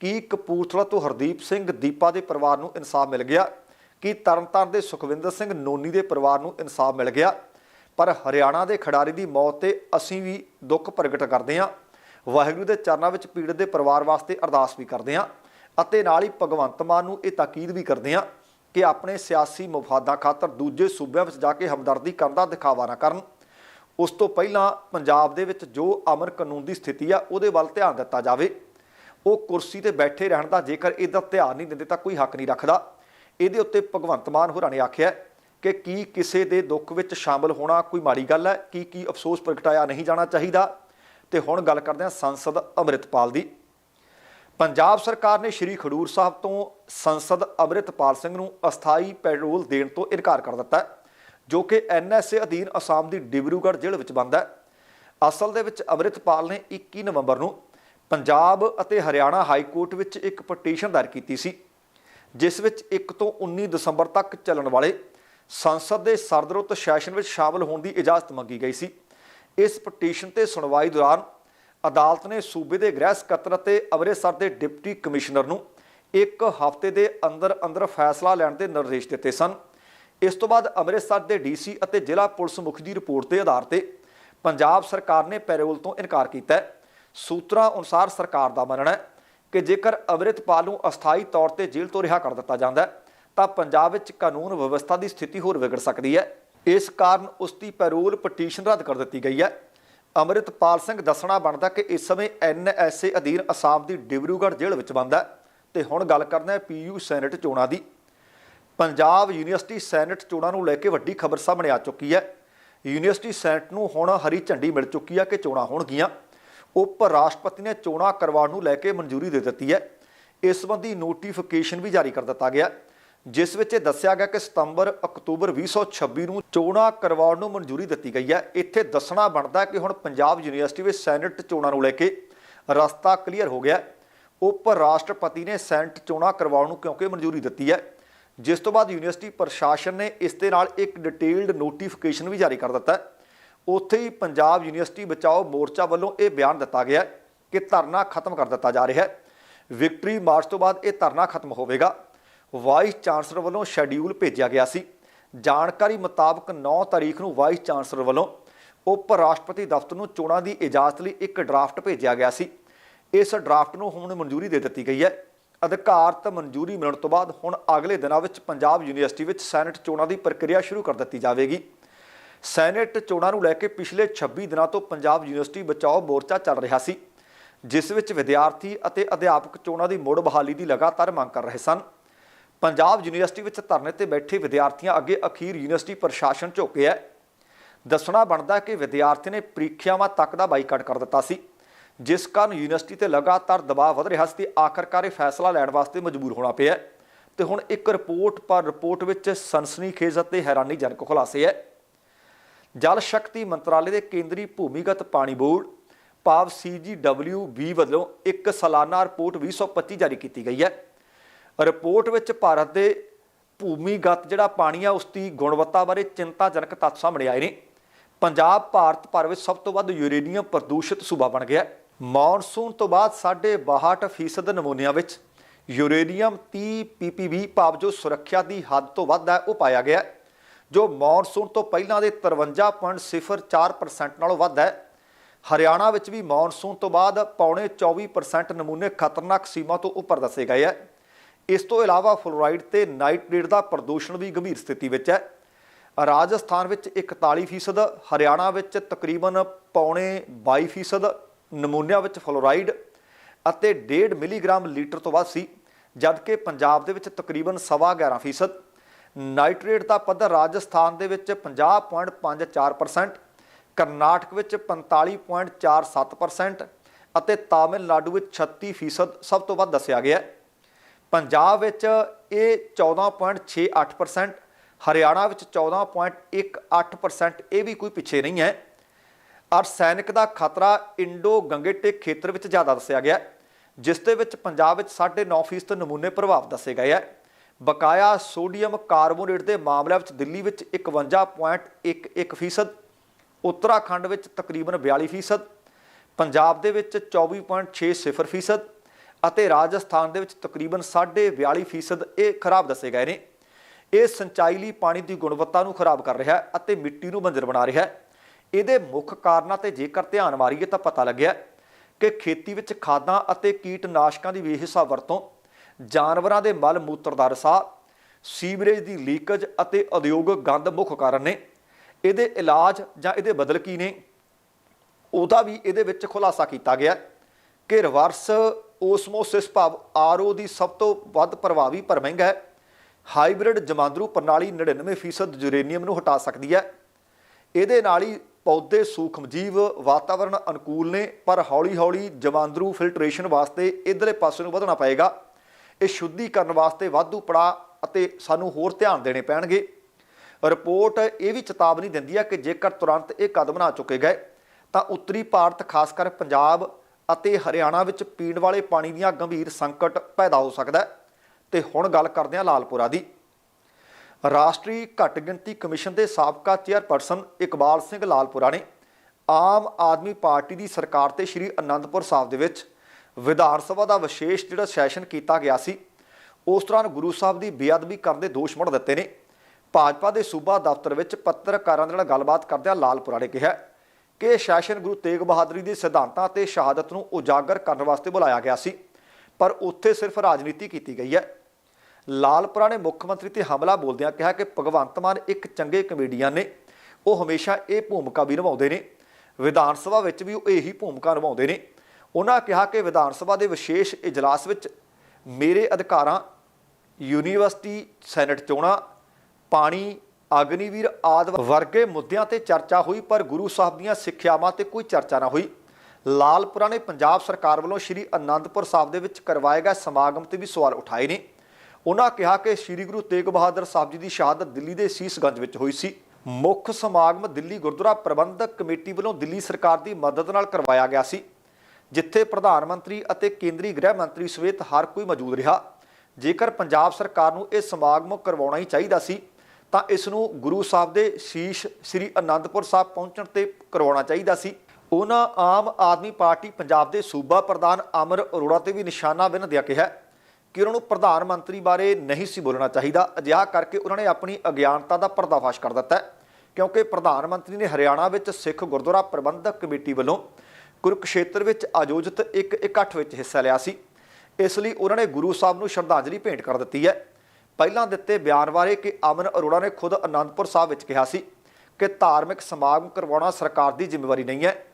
ਕੀ ਕਪੂਰਥਲਾ ਤੋਂ ਹਰਦੀਪ ਸਿੰਘ ਦੀਪਾ ਦੇ ਪਰਿਵਾਰ ਨੂੰ ਇਨਸਾਫ ਮਿਲ ਗਿਆ? ਕੀ ਤਰਨਤਾਰਨ ਦੇ ਸੁਖਵਿੰਦਰ ਸਿੰਘ ਨੋਨੀ ਦੇ ਪਰਿਵਾਰ ਨੂੰ ਇਨਸਾਫ ਮਿਲ ਗਿਆ? ਪਰ ਹਰਿਆਣਾ ਦੇ ਖਿਡਾਰੀ ਦੀ ਮੌਤ ਤੇ ਅਸੀਂ ਵੀ ਦੁੱਖ ਪ੍ਰਗਟ ਕਰਦੇ ਹਾਂ। ਵਾਹਿਗੁਰੂ ਦੇ ਚਰਨਾਂ ਵਿੱਚ ਪੀੜਤ ਦੇ ਪਰਿਵਾਰ ਵਾਸਤੇ ਅਰਦਾਸ ਵੀ ਕਰਦੇ ਹਾਂ ਅਤੇ ਨਾਲ ਹੀ ਭਗਵੰਤ ਮਾਨ ਨੂੰ ਇਹ ਤਾਕੀਦ ਵੀ ਕਰਦੇ ਹਾਂ ਕਿ ਆਪਣੇ ਸਿਆਸੀ ਮਫਾਦਾਂ ਖਾਤਰ ਦੂਜੇ ਸੂਬਿਆਂ ਵਿੱਚ ਜਾ ਕੇ ਹਮਦਰਦੀ ਕਰਨ ਦਾ ਦਿਖਾਵਾ ਨਾ ਕਰਨ। ਉਸ ਤੋਂ ਪਹਿਲਾਂ ਪੰਜਾਬ ਦੇ ਵਿੱਚ ਜੋ ਅਮਨ ਕਾਨੂੰਨ ਦੀ ਸਥਿਤੀ ਆ, ਉਹਦੇ ਵੱਲ ਧਿਆਨ ਦਿੱਤਾ ਜਾਵੇ। ਉਹ ਕੁਰਸੀ ਤੇ ਬੈਠੇ ਰਹਿਣ ਦਾ ਜੇਕਰ ਇਹਦਾ ਧਿਆਨ ਨਹੀਂ ਦਿੰਦੇ ਤਾਂ ਕੋਈ ਹੱਕ ਨਹੀਂ ਰੱਖਦਾ। ਇਹਦੇ ਉੱਤੇ ਭਗਵੰਤ ਮਾਨ ਹੋਰਾਂ ਨੇ ਆਖਿਆ ਕਿ ਕੀ ਕਿਸੇ ਦੇ ਦੁੱਖ ਵਿੱਚ ਸ਼ਾਮਲ ਹੋਣਾ ਕੋਈ ਮਾੜੀ ਗੱਲ ਹੈ? ਕੀ ਕੀ ਅਫਸੋਸ ਪ੍ਰਗਟਾਇਆ ਨਹੀਂ ਜਾਣਾ ਚਾਹੀਦਾ? ਤੇ ਹੁਣ ਗੱਲ ਕਰਦੇ ਹਾਂ ਸੰਸਦ ਅੰਮ੍ਰਿਤਪਾਲ ਦੀ। ਪੰਜਾਬ ਸਰਕਾਰ ਨੇ ਸ਼੍ਰੀ ਖਡੂਰ ਸਾਹਿਬ ਤੋਂ ਸੰਸਦ ਅੰਮ੍ਰਿਤਪਾਲ ਸਿੰਘ ਨੂੰ ਅਸਥਾਈ ਪੈਰੋਲ ਦੇਣ ਤੋਂ ਇਨਕਾਰ ਕਰ ਦਿੱਤਾ ਹੈ। ਜੋ ਕਿ ਐਨਐਸਏ ਅਧੀਨ ਅਸਾਮ ਦੀ ਡਿਬਰੂਗੜ੍ਹ ਜੇਲ੍ਹ ਵਿੱਚ ਬੰਦ ਹੈ। ਅਸਲ ਦੇ ਵਿੱਚ ਅੰਮ੍ਰਿਤਪਾਲ ਨੇ 21 ਨਵੰਬਰ ਨੂੰ ਪੰਜਾਬ ਅਤੇ ਹਰਿਆਣਾ ਹਾਈ ਕੋਰਟ ਵਿੱਚ ਇੱਕ ਪਟੀਸ਼ਨ ਦਾਇਰ ਕੀਤੀ ਸੀ, ਜਿਸ ਵਿੱਚ 1 ਤੋਂ 19 ਦਸੰਬਰ ਤੱਕ ਚੱਲਣ ਵਾਲੇ ਸੰਸਦ ਦੇ ਸਰਦਰੁੱਤ ਸੈਸ਼ਨ ਵਿੱਚ ਸ਼ਾਮਲ ਹੋਣ ਦੀ ਇਜਾਜ਼ਤ ਮੰਗੀ ਗਈ ਸੀ। ਇਸ ਪਟੀਸ਼ਨ ਤੇ ਸੁਣਵਾਈ ਦੌਰਾਨ ਅਦਾਲਤ ਨੇ ਸੂਬੇ ਦੇ ਗ੍ਰਹਿ ਸਕੱਤਰ ਅਤੇ ਅੰਮ੍ਰਿਤਸਰ ਦੇ ਡਿਪਟੀ ਕਮਿਸ਼ਨਰ ਨੂੰ ਇੱਕ ਹਫ਼ਤੇ ਦੇ ਅੰਦਰ ਅੰਦਰ ਫੈਸਲਾ ਲੈਣ ਦੇ ਨਿਰਦੇਸ਼ ਦਿੱਤੇ ਸਨ। ਇਸ ਤੋਂ ਬਾਅਦ ਅੰਮ੍ਰਿਤਸਰ ਦੇ ਡੀਸੀ ਅਤੇ ਜ਼ਿਲ੍ਹਾ ਪੁਲਿਸ ਮੁਖੀ ਦੀ ਰਿਪੋਰਟ ਦੇ ਆਧਾਰ ਤੇ ਪੰਜਾਬ ਸਰਕਾਰ ਨੇ ਪੈਰੋਲ ਤੋਂ ਇਨਕਾਰ ਕੀਤਾ ਹੈ। ਸੂਤਰਾਂ ਅਨੁਸਾਰ ਸਰਕਾਰ ਦਾ ਮੰਨਣਾ ਹੈ ਕਿ ਜੇਕਰ ਅੰਮ੍ਰਿਤਪਾਲ ਨੂੰ ਅਸਥਾਈ ਤੌਰ ਤੇ ਜੇਲ੍ਹ ਤੋਂ ਰਿਹਾ ਕਰ ਦਿੱਤਾ ਜਾਂਦਾ ਹੈ, ਤਾਂ ਪੰਜਾਬ ਵਿੱਚ ਕਾਨੂੰਨ ਵਿਵਸਥਾ ਦੀ ਸਥਿਤੀ ਹੋਰ ਵਿਗੜ ਸਕਦੀ ਹੈ। ਇਸ ਕਾਰਨ ਉਸ ਦੀ ਪੈਰੋਲ ਪਟੀਸ਼ਨ ਰੱਦ ਕਰ ਦਿੱਤੀ ਗਈ ਹੈ। ਅੰਮ੍ਰਿਤਪਾਲ ਸਿੰਘ ਦੱਸਣਾ ਬਣਦਾ ਕਿ ਇਸ ਸਮੇਂ ਐਨਐਸਏ ਅਧੀਨ ਅਸਾਮ ਦੀ ਡਿਬਰੂਗੜ੍ਹ ਜੇਲ੍ਹ ਵਿੱਚ ਬੰਦ ਹੈ ਤੇ ਹੁਣ ਗੱਲ ਕਰਦੇ ਹਾਂ ਪੀਯੂ ਸੈਨੇਟ ਚੋਣਾਂ ਦੀ। ਪੰਜਾਬ ਯੂਨੀਵਰਸਿਟੀ ਸੈਨੇਟ ਚੋਣਾਂ ਨੂੰ ਲੈ ਕੇ ਵੱਡੀ ਖਬਰ ਸਾਹਮਣੇ ਆ ਚੁੱਕੀ ਹੈ। ਯੂਨੀਵਰਸਿਟੀ ਸੈਨੇਟ ਨੂੰ ਹੁਣ ਹਰੀ ਝੰਡੀ ਮਿਲ ਚੁੱਕੀ ਹੈ ਕਿ ਚੋਣਾਂ ਹੋਣਗੀਆਂ। ਉਪ ਰਾਸ਼ਟਰਪਤੀ ਨੇ ਚੋਣਾਂ ਕਰਵਾਉਣ ਨੂੰ ਲੈ ਕੇ ਮਨਜ਼ੂਰੀ ਦੇ ਦਿੱਤੀ ਹੈ। ਇਸ ਸੰਬੰਧੀ ਨੋਟੀਫਿਕੇਸ਼ਨ ਵੀ ਜਾਰੀ ਕਰ ਦਿੱਤਾ ਗਿਆ। ਜਿਸ ਵਿੱਚ ਇਹ ਦੱਸਿਆ ਗਿਆ ਕਿ ਸਤੰਬਰ, ਅਕਤੂਬਰ 2026 ਨੂੰ ਚੋਣਾਂ ਕਰਵਾਉਣ ਨੂੰ ਮਨਜ਼ੂਰੀ ਦਿੱਤੀ ਗਈ ਹੈ। ਇੱਥੇ ਦੱਸਣਾ ਬਣਦਾ ਕਿ ਹੁਣ ਪੰਜਾਬ ਯੂਨੀਵਰਸਿਟੀ ਵਿੱਚ ਸੈਨੇਟ ਚੋਣਾਂ ਨੂੰ ਲੈ ਕੇ ਰਸਤਾ ਕਲੀਅਰ ਹੋ ਗਿਆ। ਉਪ ਰਾਸ਼ਟਰਪਤੀ ਨੇ ਸੈਨੇਟ ਚੋਣਾਂ ਕਰਵਾਉਣ ਨੂੰ ਕਿਉਂਕਿ ਮਨਜ਼ੂਰੀ ਦਿੱਤੀ ਹੈ। ਜਿਸ ਤੋਂ ਬਾਅਦ ਯੂਨੀਵਰਸਿਟੀ ਪ੍ਰਸ਼ਾਸਨ ਨੇ ਇਸ ਦੇ ਨਾਲ ਇੱਕ ਡਿਟੇਲਡ ਨੋਟੀਫਿਕੇਸ਼ਨ ਵੀ ਜਾਰੀ ਕਰ ਦਿੱਤਾ ਉੱਥੇ ਹੀ ਪੰਜਾਬ ਯੂਨੀਵਰਸਿਟੀ ਬਚਾਓ ਮੋਰਚਾ ਵੱਲੋਂ ਇਹ ਬਿਆਨ ਦਿੱਤਾ ਗਿਆ ਕਿ ਧਰਨਾ ਖਤਮ ਕਰ ਦਿੱਤਾ ਜਾ ਰਿਹਾ ਹੈ। ਵਿਕਟਰੀ ਮਾਰਚ ਤੋਂ ਬਾਅਦ ਇਹ ਧਰਨਾ ਖਤਮ ਹੋਵੇਗਾ। ਵਾਈਸ ਚਾਂਸਲਰ ਵੱਲੋਂ ਸ਼ੈਡਿਊਲ ਭੇਜਿਆ ਗਿਆ ਸੀ। ਜਾਣਕਾਰੀ ਮੁਤਾਬਕ 9 ਤਾਰੀਖ ਨੂੰ ਵਾਈਸ ਚਾਂਸਲਰ ਵੱਲੋਂ ਉਪ ਰਾਸ਼ਟਰਪਤੀ ਦਫ਼ਤਰ ਨੂੰ ਚੋਣਾਂ ਦੀ ਇਜਾਜ਼ਤ ਲਈ ਇੱਕ ਡਰਾਫਟ ਭੇਜਿਆ ਗਿਆ ਸੀ। ਇਸ ਡਰਾਫਟ ਨੂੰ ਹੁਣ ਮਨਜ਼ੂਰੀ ਦੇ ਦਿੱਤੀ ਗਈ ਹੈ। ਅਧਿਕਾਰਤ ਮਨਜ਼ੂਰੀ ਮਿਲਣ ਤੋਂ ਬਾਅਦ ਹੁਣ ਅਗਲੇ ਦਿਨਾਂ ਵਿੱਚ ਪੰਜਾਬ ਯੂਨੀਵਰਸਿਟੀ ਵਿੱਚ ਸੈਨੇਟ ਚੋਣਾਂ ਦੀ ਪ੍ਰਕਿਰਿਆ ਸ਼ੁਰੂ ਕਰ ਦਿੱਤੀ ਜਾਵੇਗੀ। ਸੈਨੇਟ ਚੋਣਾਂ ਨੂੰ ਲੈ ਕੇ ਪਿਛਲੇ 26 ਦਿਨਾਂ ਤੋਂ ਪੰਜਾਬ ਯੂਨੀਵਰਸਿਟੀ ਬਚਾਓ ਮੋਰਚਾ ਚੱਲ ਰਿਹਾ ਸੀ, ਜਿਸ ਵਿੱਚ ਵਿਦਿਆਰਥੀ ਅਤੇ ਅਧਿਆਪਕ ਚੋਣਾਂ ਦੀ ਮੁੜ ਬਹਾਲੀ ਦੀ ਲਗਾਤਾਰ ਮੰਗ ਕਰ ਰਹੇ ਸਨ। ਪੰਜਾਬ ਯੂਨੀਵਰਸਿਟੀ ਵਿੱਚ ਧਰਨੇ ਤੇ ਬੈਠੇ ਵਿਦਿਆਰਥੀਆਂ ਅੱਗੇ ਅਖੀਰ ਯੂਨੀਵਰਸਿਟੀ ਪ੍ਰਸ਼ਾਸਨ ਝੁਕਿਆ ਦੱਸਣਾ ਬਣਦਾ ਕਿ ਵਿਦਿਆਰਥੀ ਨੇ ਪ੍ਰੀਖਿਆਵਾਂ ਤੱਕ ਦਾ ਬਾਈਕਾਟ ਕਰ ਦਿੱਤਾ ਸੀ। ਜਿਸ ਕਾਰਨ ਯੂਨੀਵਰਸਿਟੀ ਤੇ ਲਗਾਤਾਰ ਦਬਾਅ ਵਧ ਰਿਹਾ ਸੀ ਤੇ ਆਖਰਕਾਰ ਇਹ ਫੈਸਲਾ ਲੈਣ ਵਾਸਤੇ ਮਜਬੂਰ ਹੋਣਾ ਪਿਆ ਹੈ। ਤੇ ਹੁਣ ਇੱਕ ਰਿਪੋਰਟ ਪਰ ਰਿਪੋਰਟ ਵਿੱਚ ਸਨਸਨੀਖੇਜ਼ ਅਤੇ ਹੈਰਾਨੀਜਨਕ ਖੁਲਾਸੇ ਹੈ ਜਲ ਸ਼ਕਤੀ ਮੰਤਰਾਲੇ ਦੇ ਕੇਂਦਰੀ ਭੂਮੀਗਤ ਪਾਣੀ ਬੋਰਡ, ਭਾਵ CGWB ਵੱਲੋਂ ਇੱਕ ਸਾਲਾਨਾ ਰਿਪੋਰਟ 2025 ਜਾਰੀ ਕੀਤੀ ਗਈ ਹੈ ਰਿਪੋਰਟ ਵਿੱਚ ਭਾਰਤ ਦੇ ਭੂਮੀਗਤ ਜਿਹੜਾ ਪਾਣੀ ਆ ਉਸ ਦੀ ਗੁਣਵੱਤਾ ਬਾਰੇ ਚਿੰਤਾਜਨਕ ਤੱਥ ਸਾਹਮਣੇ ਆਏ ਨੇ ਪੰਜਾਬ ਭਾਰਤ ਭਰ ਵਿੱਚ ਸਭ ਤੋਂ ਵੱਧ ਯੂਰੇਨੀਅਮ ਪ੍ਰਦੂਸ਼ਿਤ ਸੂਬਾ ਬਣ ਗਿਆ ਹੈ। ਮੌਨਸੂਨ ਤੋਂ ਬਾਅਦ 62% ਫੀਸਦ ਨਮੂਨਿਆਂ ਵਿੱਚ ਯੂਰੇਨੀਅਮ 30 ppb ਭਾਵ ਜੋ ਸੁਰੱਖਿਆ ਦੀ ਹੱਦ ਤੋਂ ਵੱਧ ਹੈ ਉਹ ਪਾਇਆ ਗਿਆ ਜੋ ਮੌਨਸੂਨ ਤੋਂ ਪਹਿਲਾਂ ਦੇ 53.04% ਨਾਲੋਂ ਵੱਧ ਹੈ। ਹਰਿਆਣਾ ਵਿੱਚ ਵੀ ਮੌਨਸੂਨ ਤੋਂ ਬਾਅਦ ਪੌਣੇ 24% ਨਮੂਨੇ ਖਤਰਨਾਕ ਸੀਮਾ ਤੋਂ ਉੱਪਰ ਦੱਸੇ ਗਏ ਹੈ। ਇਸ ਤੋਂ ਇਲਾਵਾ ਫਲੋਰਾਈਡ ਤੇ ਨਾਈਟ੍ਰੇਟ ਦਾ ਪ੍ਰਦੂਸ਼ਣ ਵੀ ਗੰਭੀਰ ਸਥਿਤੀ ਵਿੱਚ ਹੈ। ਰਾਜਸਥਾਨ ਵਿੱਚ 41% ਹਰਿਆਣਾ ਵਿੱਚ ਤਕਰੀਬਨ ਪੌਣੇ 22% ਨਮੂਨਿਆਂ ਵਿੱਚ ਫਲੋਰਾਈਡ ਅਤੇ 1.5 ਮਿਲੀਗ੍ਰਾਮ ਲੀਟਰ ਤੋਂ ਵੱਧ ਸੀ, ਜਦਕਿ ਪੰਜਾਬ ਦੇ ਵਿੱਚ ਤਕਰੀਬਨ 11.5% ਨਾਈਟ੍ਰੇਟ ਦਾ ਪੱਧਰ ਰਾਜਸਥਾਨ ਦੇ ਵਿੱਚ 50.54% ਕਰਨਾਟਕ ਵਿੱਚ 45.47% ਅਤੇ ਤਾਮਿਲਨਾਡੂ ਵਿੱਚ 36% ਸਭ ਤੋਂ ਵੱਧ ਦੱਸਿਆ ਗਿਆ ਪੰਜਾਬ ਵਿੱਚ ਇਹ 14.68% ਹਰਿਆਣਾ ਵਿੱਚ 14.18% ਇਹ ਵੀ ਕੋਈ ਪਿੱਛੇ ਨਹੀਂ ਹੈ। ਅਰਸੈਨਿਕ ਦਾ ਖਤਰਾ ਇੰਡੋ ਗੰਗੇਟਿਕ ਖੇਤਰ ਵਿੱਚ ਜ਼ਿਆਦਾ ਦੱਸਿਆ ਗਿਆ ਜਿਸ ਦੇ ਵਿੱਚ ਪੰਜਾਬ ਵਿੱਚ 9.5% ਨਮੂਨੇ ਪ੍ਰਭਾਵ ਦੱਸੇ ਗਏ ਹੈ। ਬਕਾਇਆ ਸੋਡੀਅਮ ਕਾਰਬੋਨੇਟ ਦੇ ਮਾਮਲਿਆਂ ਵਿੱਚ ਦਿੱਲੀ ਵਿੱਚ 51.11% ਉੱਤਰਾਖੰਡ ਵਿੱਚ ਤਕਰੀਬਨ 42% ਪੰਜਾਬ ਦੇ ਵਿੱਚ 24.60% ਅਤੇ ਰਾਜਸਥਾਨ ਦੇ ਵਿੱਚ ਤਕਰੀਬਨ 42.5% ਇਹ ਖਰਾਬ ਦੱਸੇ ਗਏ ਨੇ। ਇਹ ਸਿੰਚਾਈ ਲਈ ਪਾਣੀ ਦੀ ਗੁਣਵੱਤਾ ਨੂੰ ਖਰਾਬ ਕਰ ਰਿਹਾ ਹੈ ਅਤੇ ਮਿੱਟੀ ਨੂੰ ਬੰਜਰ ਬਣਾ ਰਿਹਾ ਹੈ। ਇਹਦੇ ਮੁੱਖ ਕਾਰਨਾਂ ਤੇ ਜੇਕਰ ਧਿਆਨ ਮਾਰੀਏ ਤਾਂ ਪਤਾ ਲੱਗਿਆ ਕਿ ਖੇਤੀ ਵਿੱਚ ਖਾਦਾਂ ਅਤੇ ਕੀਟਨਾਸ਼ਕਾਂ ਦੀ ਬੇਹਿੱਸਾ ਵਰਤੋਂ, ਜਾਨਵਰਾਂ ਦੇ ਮਲ ਮੂਤਰ ਦਾ ਰਸਾਵ ਸੀਵਰੇਜ ਦੀ ਲੀਕੇਜ ਅਤੇ ਉਦਯੋਗਿਕ ਗੰਦ ਮੁੱਖ ਕਾਰਨ ਨੇ। ਇਹਦੇ ਇਲਾਜ ਜਾਂ ਇਹਦੇ ਬਦਲ ਕੀ ਨੇ? ਉਹਦਾ ਵੀ ਇਹਦੇ ਵਿੱਚ ਖੁਲਾਸਾ ਕੀਤਾ ਗਿਆ ਕਿ ਰਿਵਰਸ ਓਸਮੋਸਿਸ ਭਾਵ ਆਰਓ ਦੀ ਸਭ ਤੋਂ ਵੱਧ ਪ੍ਰਭਾਵੀ ਪਰ ਮਹਿੰਗਾ ਹੈ। ਹਾਈਬ੍ਰਿਡ ਜਮਾਂਦਰੂ ਪ੍ਰਣਾਲੀ 99% ਯੂਰੇਨੀਅਮ ਨੂੰ ਹਟਾ ਸਕਦੀ ਹੈ। ਇਹਦੇ ਨਾਲ ਹੀ ਪੌਦੇ ਸੂਖਮ ਜੀਵ ਵਾਤਾਵਰਣ ਅਨੁਕੂਲ ਨੇ, ਪਰ ਹੌਲੀ-ਹੌਲੀ ਜਵਾਂਦਰੂ ਫਿਲਟਰੇਸ਼ਨ ਵਾਸਤੇ ਇਧਰਲੇ ਪਾਸੇ ਨੂੰ ਵਧਣਾ ਪਏਗਾ। ਇਹ ਸ਼ੁੱਧੀਕਰਨ ਵਾਸਤੇ ਵਾਧੂ ਪੜਾ ਅਤੇ ਸਾਨੂੰ ਹੋਰ ਧਿਆਨ ਦੇਣੇ ਪੈਣਗੇ। ਰਿਪੋਰਟ ਇਹ ਵੀ ਚੇਤਾਵਨੀ ਦਿੰਦੀ ਹੈ ਕਿ ਜੇਕਰ ਤੁਰੰਤ ਇਹ ਕਦਮ ਨਾ ਚੁੱਕੇ ਗਏ, ਤਾਂ ਉੱਤਰੀ ਭਾਰਤ, ਖਾਸ ਕਰ ਪੰਜਾਬ ਅਤੇ ਹਰਿਆਣਾ ਵਿੱਚ ਪੀਣ ਵਾਲੇ ਪਾਣੀ ਦੀਆਂ ਗੰਭੀਰ ਸੰਕਟ ਪੈਦਾ ਹੋ ਸਕਦਾ ਹੈ। ਤੇ ਹੁਣ ਗੱਲ ਕਰਦੇ ਹਾਂ ਲਾਲਪੁਰਾ ਦੀ। ਰਾਸ਼ਟਰੀ ਘੱਟ ਗਿਣਤੀ ਕਮਿਸ਼ਨ ਦੇ ਸਾਬਕਾ ਚੇਅਰਪਰਸਨ ਇਕਬਾਲ ਸਿੰਘ ਲਾਲਪੁਰਾ ਨੇ ਆਮ ਆਦਮੀ ਪਾਰਟੀ ਦੀ ਸਰਕਾਰ ਤੇ ਸ਼੍ਰੀ ਅਨੰਦਪੁਰ ਸਾਹਿਬ ਦੇ ਵਿੱਚ ਵਿਧਾਨ ਸਭਾ ਦਾ ਵਿਸ਼ੇਸ਼ ਜਿਹੜਾ ਸੈਸ਼ਨ ਕੀਤਾ ਗਿਆ ਸੀ, ਉਸ ਦੌਰਾਨ ਗੁਰੂ ਸਾਹਿਬ ਦੀ ਬੇਅਦਬੀ ਕਰਨ ਦੇ ਦੋਸ਼ ਮੜ ਦਿੱਤੇ ਨੇ। ਭਾਜਪਾ ਦੇ ਸੂਬਾ ਦਫ਼ਤਰ ਵਿੱਚ ਪੱਤਰਕਾਰਾਂ ਦੇ ਨਾਲ ਗੱਲਬਾਤ ਕਰਦਿਆਂ ਲਾਲਪੁਰਾ ਨੇ ਕਿਹਾ ਕਿ ਇਹ ਸੈਸ਼ਨ ਗੁਰੂ ਤੇਗ ਬਹਾਦਰੀ ਦੇ ਸਿਧਾਂਤਾਂ ਤੇ ਸ਼ਹਾਦਤ ਨੂੰ ਉਜਾਗਰ ਕਰਨ ਵਾਸਤੇ ਬੁਲਾਇਆ ਗਿਆ ਸੀ, ਪਰ ਉੱਥੇ ਸਿਰਫ ਰਾਜਨੀਤੀ ਕੀਤੀ ਗਈ ਹੈ। ਲਾਲਪੁਰਾ ਨੇ ਮੁੱਖ ਮੰਤਰੀ ਤੇ ਹਮਲਾ ਬੋਲਦਿਆਂ ਕਿਹਾ ਕਿ ਭਗਵੰਤ ਮਾਨ ਇੱਕ ਚੰਗੇ ਕਮੇਡੀਅਨ ਨੇ। ਉਹ ਹਮੇਸ਼ਾ ਇਹ ਭੂਮਿਕਾ ਵੀ ਨਿਭਾਉਂਦੇ ਨੇ। ਵਿਧਾਨ ਸਭਾ ਵਿੱਚ ਵੀ ਉਹ ਇਹੀ ਭੂਮਿਕਾ ਨਿਭਾਉਂਦੇ ਨੇ। ਉਹਨਾਂ ਕਿਹਾ ਕਿ ਵਿਧਾਨ ਸਭਾ ਦੇ ਵਿਸ਼ੇਸ਼ ਇਜਲਾਸ ਵਿੱਚ ਮੇਰੇ ਅਧਿਕਾਰਾਂ, ਯੂਨੀਵਰਸਿਟੀ, ਸੈਨੇਟ ਚੋਣਾਂ, ਪਾਣੀ, ਅਗਨੀਵੀਰ ਆਦਿ ਵਰਗੇ ਮੁੱਦਿਆਂ ਤੇ ਚਰਚਾ ਹੋਈ, ਪਰ ਗੁਰੂ ਸਾਹਿਬ ਦੀਆਂ ਸਿੱਖਿਆਵਾਂ ਤੇ ਕੋਈ ਚਰਚਾ ਨਾ ਹੋਈ। ਲਾਲਪੁਰਾ ਨੇ ਪੰਜਾਬ ਸਰਕਾਰ ਵੱਲੋਂ ਸ਼੍ਰੀ ਅਨੰਦਪੁਰ ਸਾਹਿਬ ਦੇ ਵਿੱਚ ਕਰਵਾਏ ਗਏ ਸਮਾਗਮ ਤੇ ਵੀ ਸਵਾਲ ਉਠਾਏ ਨੇ। ਉਹਨਾਂ ਕਿਹਾ ਕਿ ਸ਼੍ਰੀ ਗੁਰੂ ਤੇਗ ਬਹਾਦਰ ਸਾਹਿਬ ਜੀ ਦੀ ਸ਼ਹਾਦਤ ਦਿੱਲੀ ਦੇ ਸੀਸਗੰਜ ਵਿੱਚ ਹੋਈ ਸੀ। ਮੁੱਖ ਸਮਾਗਮ ਦਿੱਲੀ ਗੁਰਦੁਆਰਾ ਪ੍ਰਬੰਧਕ ਕਮੇਟੀ ਵੱਲੋਂ ਦਿੱਲੀ ਸਰਕਾਰ ਦੀ ਮਦਦ ਨਾਲ ਕਰਵਾਇਆ ਗਿਆ ਸੀ, ਜਿੱਥੇ ਪ੍ਰਧਾਨ ਮੰਤਰੀ ਅਤੇ ਕੇਂਦਰੀ ਗ੍ਰਹਿ ਮੰਤਰੀ ਸਮੇਤ ਹਰ ਕੋਈ ਮੌਜੂਦ ਰਿਹਾ। ਜੇਕਰ ਪੰਜਾਬ ਸਰਕਾਰ ਨੂੰ ਇਹ ਸਮਾਗਮ ਕਰਵਾਉਣਾ ਹੀ ਚਾਹੀਦਾ ਸੀ, ਤਾਂ ਇਸ ਨੂੰ ਗੁਰੂ ਸਾਹਿਬ ਦੇ ਸ਼ੀਸ਼ ਸ੍ਰੀ ਅਨੰਦਪੁਰ ਸਾਹਿਬ ਪਹੁੰਚਣ ਤੇ ਕਰਵਾਉਣਾ ਚਾਹੀਦਾ ਸੀ। ਉਹਨਾਂ ਆਮ ਆਦਮੀ ਪਾਰਟੀ ਪੰਜਾਬ ਦੇ ਸੂਬਾ ਪ੍ਰਧਾਨ ਅਮਰ ਅਰੋੜਾ ਤੇ ਵੀ ਨਿਸ਼ਾਨਾ ਬਿੰਨ੍ਹਦਿਆਂ ਕਿਹਾ ਕਿ ਉਹਨਾਂ ਨੂੰ ਪ੍ਰਧਾਨ ਮੰਤਰੀ ਬਾਰੇ ਨਹੀਂ ਸੀ ਬੋਲਣਾ ਚਾਹੀਦਾ। ਅਜਿਹਾ ਕਰਕੇ ਉਹਨਾਂ ਨੇ ਆਪਣੀ ਅਗਿਆਨਤਾ ਦਾ ਪਰਦਾਫਾਸ਼ ਕਰ ਦਿੱਤਾ ਕਿਉਂਕਿ ਪ੍ਰਧਾਨ ਮੰਤਰੀ ਨੇ ਹਰਿਆਣਾ ਵਿੱਚ ਸਿੱਖ ਗੁਰਦੁਆਰਾ ਪ੍ਰਬੰਧਕ ਕਮੇਟੀ ਵੱਲੋਂ ਕੁਰਕਸ਼ੇਤਰ ਵਿੱਚ ਆਯੋਜਿਤ ਇੱਕ ਇਕੱਠ ਵਿੱਚ ਹਿੱਸਾ ਲਿਆ ਸੀ। ਇਸ ਲਈ ਉਹਨਾਂ ਨੇ ਗੁਰੂ ਸਾਹਿਬ ਨੂੰ ਸ਼ਰਧਾਂਜਲੀ ਭੇਂਟ ਕਰ ਦਿੱਤੀ ਹੈ। ਪਹਿਲਾਂ ਦਿੱਤੇ ਬਿਆਨ ਬਾਰੇ ਕਿ ਅਮਨ ਅਰੋੜਾ ਨੇ ਖੁਦ ਅਨੰਦਪੁਰ ਸਾਹਿਬ ਵਿੱਚ ਕਿਹਾ ਸੀ ਕਿ ਧਾਰਮਿਕ ਸਮਾਗਮ ਕਰਵਾਉਣਾ ਸਰਕਾਰ ਦੀ ਜ਼ਿੰਮੇਵਾਰੀ ਨਹੀਂ ਹੈ,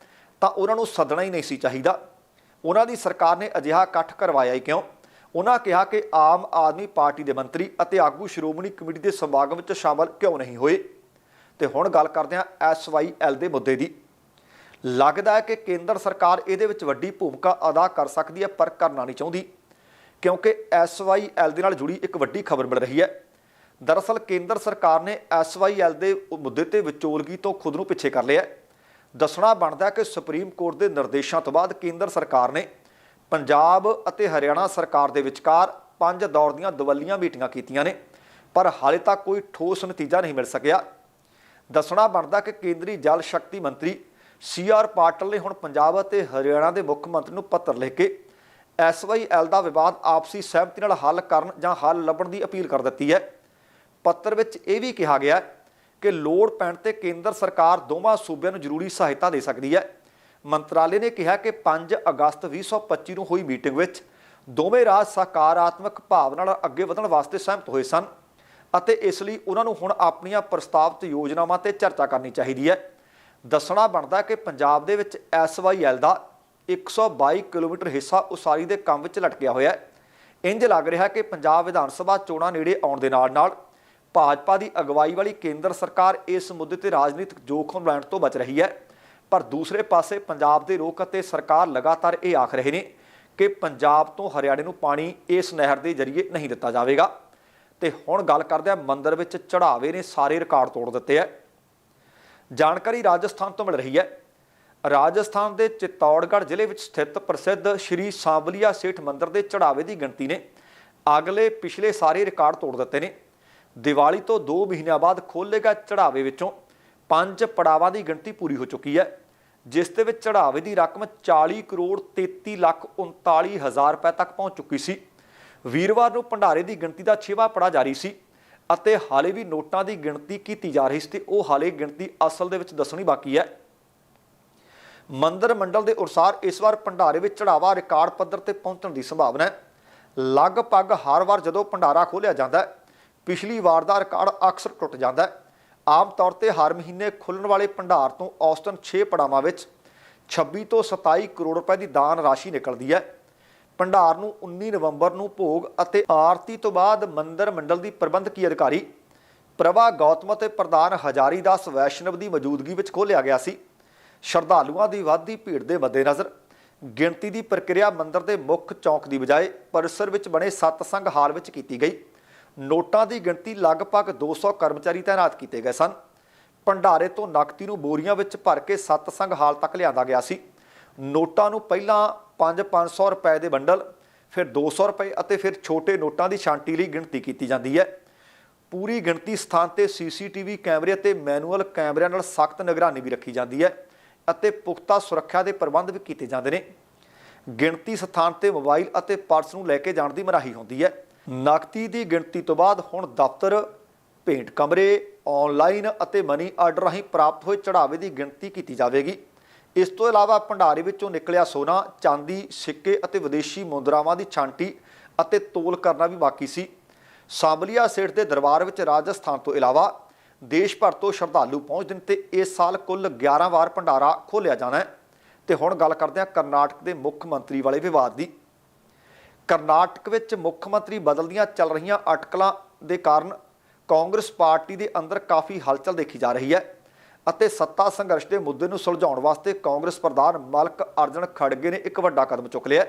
ਤਾਂ ਉਹਨਾਂ ਨੂੰ ਸੱਦਣਾ ਹੀ ਨਹੀਂ ਸੀ ਚਾਹੀਦਾ। ਉਹਨਾਂ ਦੀ ਸਰਕਾਰ ਨੇ ਅਜਿਹਾ ਇਕੱਠ ਕਰਵਾਇਆ ਹੀ ਕਿਉਂ? ਉਹਨਾਂ ਕਿਹਾ ਕਿ ਆਮ ਆਦਮੀ ਪਾਰਟੀ ਦੇ ਮੰਤਰੀ ਅਤੇ ਆਗੂ ਸ਼੍ਰੋਮਣੀ ਕਮੇਟੀ ਦੇ ਸਮਾਗਮ ਵਿੱਚ ਸ਼ਾਮਲ ਕਿਉਂ ਨਹੀਂ ਹੋਏ? ਤੇ ਹੁਣ ਗੱਲ ਕਰਦੇ ਹਾਂ ਐਸਵਾਈਐਲ ਦੇ ਮੁੱਦੇ ਦੀ। ਲੱਗਦਾ ਹੈ ਕਿ ਕੇਂਦਰ ਸਰਕਾਰ ਇਹਦੇ ਵਿੱਚ ਵੱਡੀ ਭੂਮਿਕਾ ਅਦਾ ਕਰ ਸਕਦੀ ਹੈ, ਪਰ ਕਰਨਾ ਨਹੀਂ ਚਾਹੁੰਦੀ, ਕਿਉਂਕਿ ਐਸਵਾਈਐਲ ਦੇ ਨਾਲ ਜੁੜੀ ਇੱਕ ਵੱਡੀ ਖਬਰ ਮਿਲ ਰਹੀ ਹੈ। ਦਰਅਸਲ ਕੇਂਦਰ ਸਰਕਾਰ ਨੇ ਐਸਵਾਈਐਲ ਦੇ ਮੁੱਦੇ ਤੇ ਵਿਚੋਲਗੀ ਤੋਂ ਖੁਦ ਨੂੰ ਪਿੱਛੇ ਕਰ ਲਿਆ ਦੱਸਣਾ ਬਣਦਾ ਕਿ ਸੁਪਰੀਮ ਕੋਰਟ ਦੇ ਨਿਰਦੇਸ਼ਾਂ ਤੋਂ ਬਾਅਦ ਕੇਂਦਰ ਸਰਕਾਰ ਨੇ ਪੰਜਾਬ ਅਤੇ ਹਰਿਆਣਾ ਸਰਕਾਰ ਦੇ ਵਿਚਕਾਰ ਪੰਜ ਦੌਰ ਦੀਆਂ ਦਵੱਲੀਆਂ ਮੀਟਿੰਗਾਂ ਕੀਤੀਆਂ ਨੇ, ਪਰ ਹਾਲੇ ਤੱਕ ਕੋਈ ਠੋਸ ਨਤੀਜਾ ਨਹੀਂ ਮਿਲ ਸਕਿਆ। ਦੱਸਣਾ ਬਣਦਾ ਕਿ ਕੇਂਦਰੀ ਜਲ ਸ਼ਕਤੀ ਮੰਤਰੀ ਸੀ ਆਰ ਪਾਟਲ ਨੇ ਹੁਣ ਪੰਜਾਬ ਅਤੇ ਹਰਿਆਣਾ ਦੇ ਮੁੱਖ ਮੰਤਰੀ ਨੂੰ ਪੱਤਰ ਲਿਖ ਕੇ ਐਸਵਾਈਐਲ ਦਾ ਵਿਵਾਦ ਆਪਸੀ ਸਹਿਮਤੀ ਨਾਲ ਹੱਲ ਕਰਨ ਜਾਂ ਹੱਲ ਲੱਭਣ ਦੀ ਅਪੀਲ ਕਰ ਦਿੱਤੀ ਹੈ। ਪੱਤਰ ਵਿੱਚ ਇਹ ਵੀ ਕਿਹਾ ਗਿਆ ਕਿ ਲੋੜ ਪੈਣ ਤੇ ਕੇਂਦਰ ਸਰਕਾਰ ਦੋਵਾਂ ਸੂਬਿਆਂ ਨੂੰ ਜ਼ਰੂਰੀ ਸਹਾਇਤਾ ਦੇ ਸਕਦੀ ਹੈ। ਮੰਤਰਾਲੇ ਨੇ ਕਿਹਾ ਕਿ 5 ਅਗਸਤ 2025 ਨੂੰ ਹੋਈ ਮੀਟਿੰਗ ਵਿੱਚ ਦੋਵੇਂ ਰਾਜ ਸਕਾਰਾਤਮਕ ਭਾਵਨਾ ਨਾਲ ਅੱਗੇ ਵਧਣ ਵਾਸਤੇ ਸਹਿਮਤ ਹੋਏ ਸਨ ਅਤੇ ਇਸ ਲਈ ਉਹਨਾਂ ਨੂੰ ਹੁਣ ਆਪਣੀਆਂ ਪ੍ਰਸਤਾਵਿਤ ਯੋਜਨਾਵਾਂ ਤੇ ਚਰਚਾ ਕਰਨੀ ਚਾਹੀਦੀ ਹੈ। ਦੱਸਣਾ ਬਣਦਾ ਕਿ ਪੰਜਾਬ ਦੇ ਵਿੱਚ ਐਸਵਾਈਐਲ ਦਾ 122 ਕਿਲੋਮੀਟਰ ਹਿੱਸਾ ਉਸਾਰੀ ਦੇ ਕੰਮ ਵਿੱਚ ਲਟਕਿਆ ਹੋਇਆ ਹੈ। ਇੰਜ ਲੱਗ ਰਿਹਾ ਕਿ ਪੰਜਾਬ ਵਿਧਾਨ ਸਭਾ ਚੋਣਾਂ ਨੇੜੇ ਆਉਣ ਦੇ ਨਾਲ ਨਾਲ ਭਾਜਪਾ ਦੀ ਅਗਵਾਈ ਵਾਲੀ ਕੇਂਦਰ ਸਰਕਾਰ ਇਸ ਮੁੱਦੇ ਤੇ ਰਾਜਨੀਤਿਕ ਜੋਖਮ ਲੈਣ ਤੋਂ ਬਚ ਰਹੀ ਹੈ। ਪਰ ਦੂਸਰੇ ਪਾਸੇ ਪੰਜਾਬ ਦੇ ਲੋਕ ਅਤੇ ਸਰਕਾਰ ਲਗਾਤਾਰ ਇਹ ਆਖ ਰਹੇ ਨੇ ਕਿ ਪੰਜਾਬ ਤੋਂ ਹਰਿਆਣੇ ਨੂੰ ਪਾਣੀ ਇਸ ਨਹਿਰ ਦੇ ਜ਼ਰੀਏ ਨਹੀਂ ਦਿੱਤਾ ਜਾਵੇਗਾ। ਤੇ ਹੁਣ ਗੱਲ ਕਰਦੇ ਹਾਂ ਮੰਦਰ ਵਿੱਚ ਚੜਾਵੇ ਨੇ ਸਾਰੇ ਰਿਕਾਰਡ ਤੋੜ ਦਿੱਤੇ ਹੈ ਜਾਣਕਾਰੀ ਰਾਜਸਥਾਨ ਤੋਂ ਮਿਲ ਰਹੀ ਹੈ। ਰਾਜਸਥਾਨ ਦੇ ਚਿਤੌੜਗੜ੍ਹ ਜ਼ਿਲ੍ਹੇ ਵਿੱਚ ਸਥਿਤ ਪ੍ਰਸਿੱਧ ਸ਼੍ਰੀ ਸਾਂਵਲੀਆ ਸੇਠ ਮੰਦਰ ਦੇ ਚੜਾਵੇ ਦੀ ਗਿਣਤੀ ਨੇ ਅਗਲੇ ਪਿਛਲੇ ਸਾਰੇ ਰਿਕਾਰਡ ਤੋੜ ਦਿੱਤੇ ਨੇ। ਦੀਵਾਲੀ ਤੋਂ 2 ਮਹੀਨਿਆਂ ਬਾਅਦ ਖੋਲ੍ਹੇਗਾ ਚੜਾਵੇ ਵਿੱਚੋਂ। ਪੰਜ ਪੜਾਵਾਂ ਦੀ ਗਿਣਤੀ ਪੂਰੀ ਹੋ ਚੁੱਕੀ ਹੈ। ਜਿਸ ਦੇ ਵਿੱਚ ਚੜਾਵੇ ਦੀ ਰਕਮ 40 ਕਰੋੜ 33 ਲੱਖ 39 ਹਜ਼ਾਰ ਰੁਪਏ ਤੱਕ ਪਹੁੰਚ ਚੁੱਕੀ ਸੀ। ਵੀਰਵਾਰ ਨੂੰ ਭੰਡਾਰੇ ਦੀ ਗਿਣਤੀ ਦਾ 6ਵਾਂ ਪੜਾ ਜਾਰੀ ਸੀ ਅਤੇ ਹਾਲੇ ਵੀ ਨੋਟਾਂ ਦੀ ਗਿਣਤੀ ਕੀਤੀ ਜਾ ਰਹੀ ਸੀ ਤੇ ਉਹ ਹਾਲੇ ਗਿਣਤੀ ਅਸਲ ਦੇ ਵਿੱਚ ਦੱਸਣੀ ਬਾਕੀ ਹੈ। ਮੰਦਰ ਮੰਡਲ ਦੇ ਅਨੁਸਾਰ ਇਸ ਵਾਰ ਭੰਡਾਰੇ ਵਿੱਚ ਚੜਾਵਾ ਰਿਕਾਰਡ ਪੱਧਰ ਤੇ ਪਹੁੰਚਣ ਦੀ ਸੰਭਾਵਨਾ ਹੈ। ਲਗਭਗ ਹਰ ਵਾਰ ਜਦੋਂ ਭੰਡਾਰਾ ਖੋਲ੍ਹਿਆ ਜਾਂਦਾ ਹੈ, ਪਿਛਲੀ ਵਾਰ ਦਾ ਰਿਕਾਰਡ ਅਕਸਰ ਟੁੱਟ ਜਾਂਦਾ ਹੈ। ਆਮ ਤੌਰ ਤੇ ਹਰ ਮਹੀਨੇ ਖੁੱਲਣ ਵਾਲੇ ਭੰਡਾਰ ਤੋਂ ਔਸਤਨ 6 ਪੜਾਵਾਂ ਵਿੱਚ 26 ਤੋਂ 27 ਕਰੋੜ ਰੁਪਏ ਦੀ ਦਾਨ ਰਾਸ਼ੀ ਨਿਕਲਦੀ ਹੈ। ਭੰਡਾਰ ਨੂੰ 19 ਨਵੰਬਰ ਨੂੰ ਭੋਗ ਅਤੇ ਆਰਤੀ ਤੋਂ ਬਾਅਦ ਮੰਦਰ ਮੰਡਲ ਦੀ ਪ੍ਰਬੰਧਕੀ ਅਧਿਕਾਰੀ? ਪ੍ਰਭਾ ਗੌਤਮ ਅਤੇ ਪ੍ਰਧਾਨ ਹਜ਼ਾਰੀ ਦਾਸ ਵੈਸ਼ਨਵ ਦੀ ਮੌਜੂਦਗੀ ਵਿੱਚ ਖੋਲ੍ਹਿਆ ਗਿਆ ਸੀ। ਸ਼ਰਧਾਲੂਆਂ ਦੀ ਵੱਧਦੀ ਭੀੜ ਦੇ ਮੱਦੇਨਜ਼ਰ ਗਿਣਤੀ ਦੀ ਪ੍ਰਕਿਰਿਆ ਮੰਦਰ ਦੇ ਮੁੱਖ ਚੌਂਕ ਦੀ ਬਜਾਏ ਪਰਿਸਰ ਵਿੱਚ ਬਣੇ ਸਤਸੰਗ ਹਾਲ ਵਿੱਚ ਕੀਤੀ ਗਈ। ਨੋਟਾਂ ਦੀ ਗਿਣਤੀ ਲਗਭਗ 200 ਕਰਮਚਾਰੀ ਤਾਇਨਾਤ ਕੀਤੇ ਗਏ ਸਨ। ਭੰਡਾਰੇ ਤੋਂ ਨਕਦੀ ਨੂੰ ਬੋਰੀਆਂ ਵਿੱਚ ਭਰ ਕੇ ਸਤਸੰਗ ਹਾਲ ਤੱਕ ਲਿਆਂਦਾ ਗਿਆ ਸੀ। ਨੋਟਾਂ ਨੂੰ ਪਹਿਲਾਂ 5-500 ਰੁਪਏ ਦੇ ਬੰਡਲ, ਫਿਰ 200 ਰੁਪਏ ਅਤੇ ਫਿਰ ਛੋਟੇ ਨੋਟਾਂ ਦੀ ਛਾਂਟੀ ਲਈ ਗਿਣਤੀ ਕੀਤੀ ਜਾਂਦੀ ਹੈ। ਪੂਰੀ ਗਿਣਤੀ ਸਥਾਨ ਤੇ ਸੀਸੀਟੀਵੀ ਕੈਮਰੇ ਅਤੇ ਮੈਨੂਅਲ ਕੈਮਰਿਆਂ ਨਾਲ ਸਖਤ ਨਿਗਰਾਨੀ ਵੀ ਰੱਖੀ ਜਾਂਦੀ ਹੈ ਅਤੇ ਪੁਖਤਾ ਸੁਰੱਖਿਆ ਦੇ ਪ੍ਰਬੰਧ ਵੀ ਕੀਤੇ ਜਾਂਦੇ ਨੇ। ਗਿਣਤੀ ਸਥਾਨ ਤੇ ਮੋਬਾਈਲ ਅਤੇ ਪਰਸ ਨੂੰ ਲੈ ਕੇ ਜਾਣ ਦੀ ਮਨਾਹੀ ਹੁੰਦੀ ਹੈ। ਨਕਦੀ ਦੀ ਗਿਣਤੀ ਤੋਂ ਬਾਅਦ ਹੁਣ ਦਫ਼ਤਰ, ਭੇਂਟ ਕਮਰੇ ਆਨਲਾਈਨ ਅਤੇ ਮਨੀ ਆਰਡਰ ਰਾਹੀਂ ਪ੍ਰਾਪਤ ਹੋਏ ਚੜਾਵੇ ਦੀ ਗਿਣਤੀ ਕੀਤੀ ਜਾਵੇਗੀ। ਇਸ ਤੋਂ ਇਲਾਵਾ ਭੰਡਾਰੇ ਵਿੱਚੋਂ ਨਿਕਲਿਆ ਸੋਨਾ, ਚਾਂਦੀ, ਸਿੱਕੇ ਅਤੇ ਵਿਦੇਸ਼ੀ ਮੁਦਰਾਵਾਂ ਦੀ ਛਾਂਟੀ ਅਤੇ ਤੋਲ ਕਰਨਾ ਵੀ ਬਾਕੀ ਸੀ। ਸਾਂਬਲੀਆ ਸੇਠ ਦੇ ਦਰਬਾਰ ਵਿੱਚ ਰਾਜਸਥਾਨ ਤੋਂ ਇਲਾਵਾ ਦੇਸ਼ ਭਰ ਤੋਂ ਸ਼ਰਧਾਲੂ ਪਹੁੰਚਦੇ ਨੇ ਤੇ ਇਸ ਸਾਲ ਕੁੱਲ 11 ਵਾਰ ਭੰਡਾਰਾ ਖੋਲ੍ਹਿਆ ਜਾਣਾ ਹੈ। ਤੇ ਹੁਣ ਗੱਲ ਕਰਦੇ ਹਾਂ ਕਰਨਾਟਕ ਦੇ ਮੁੱਖ ਮੰਤਰੀ ਵਾਲੇ ਵਿਵਾਦ ਦੀ। ਕਰਨਾਟਕ ਵਿੱਚ ਮੁੱਖ ਮੰਤਰੀ ਬਦਲਦੀਆਂ ਚੱਲ ਰਹੀਆਂ ਅਟਕਲਾਂ ਦੇ ਕਾਰਨ ਕਾਂਗਰਸ ਪਾਰਟੀ ਦੇ ਅੰਦਰ ਕਾਫੀ ਹਲਚਲ ਦੇਖੀ ਜਾ ਰਹੀ ਹੈ ਅਤੇ ਸੱਤਾ ਸੰਘਰਸ਼ ਦੇ ਮੁੱਦੇ ਨੂੰ ਸੁਲਝਾਉਣ ਵਾਸਤੇ ਕਾਂਗਰਸ ਪ੍ਰਧਾਨ ਮਲਕ ਅਰਜਨ ਖੜਗੇ ਨੇ ਇੱਕ ਵੱਡਾ ਕਦਮ ਚੁੱਕ ਲਿਆ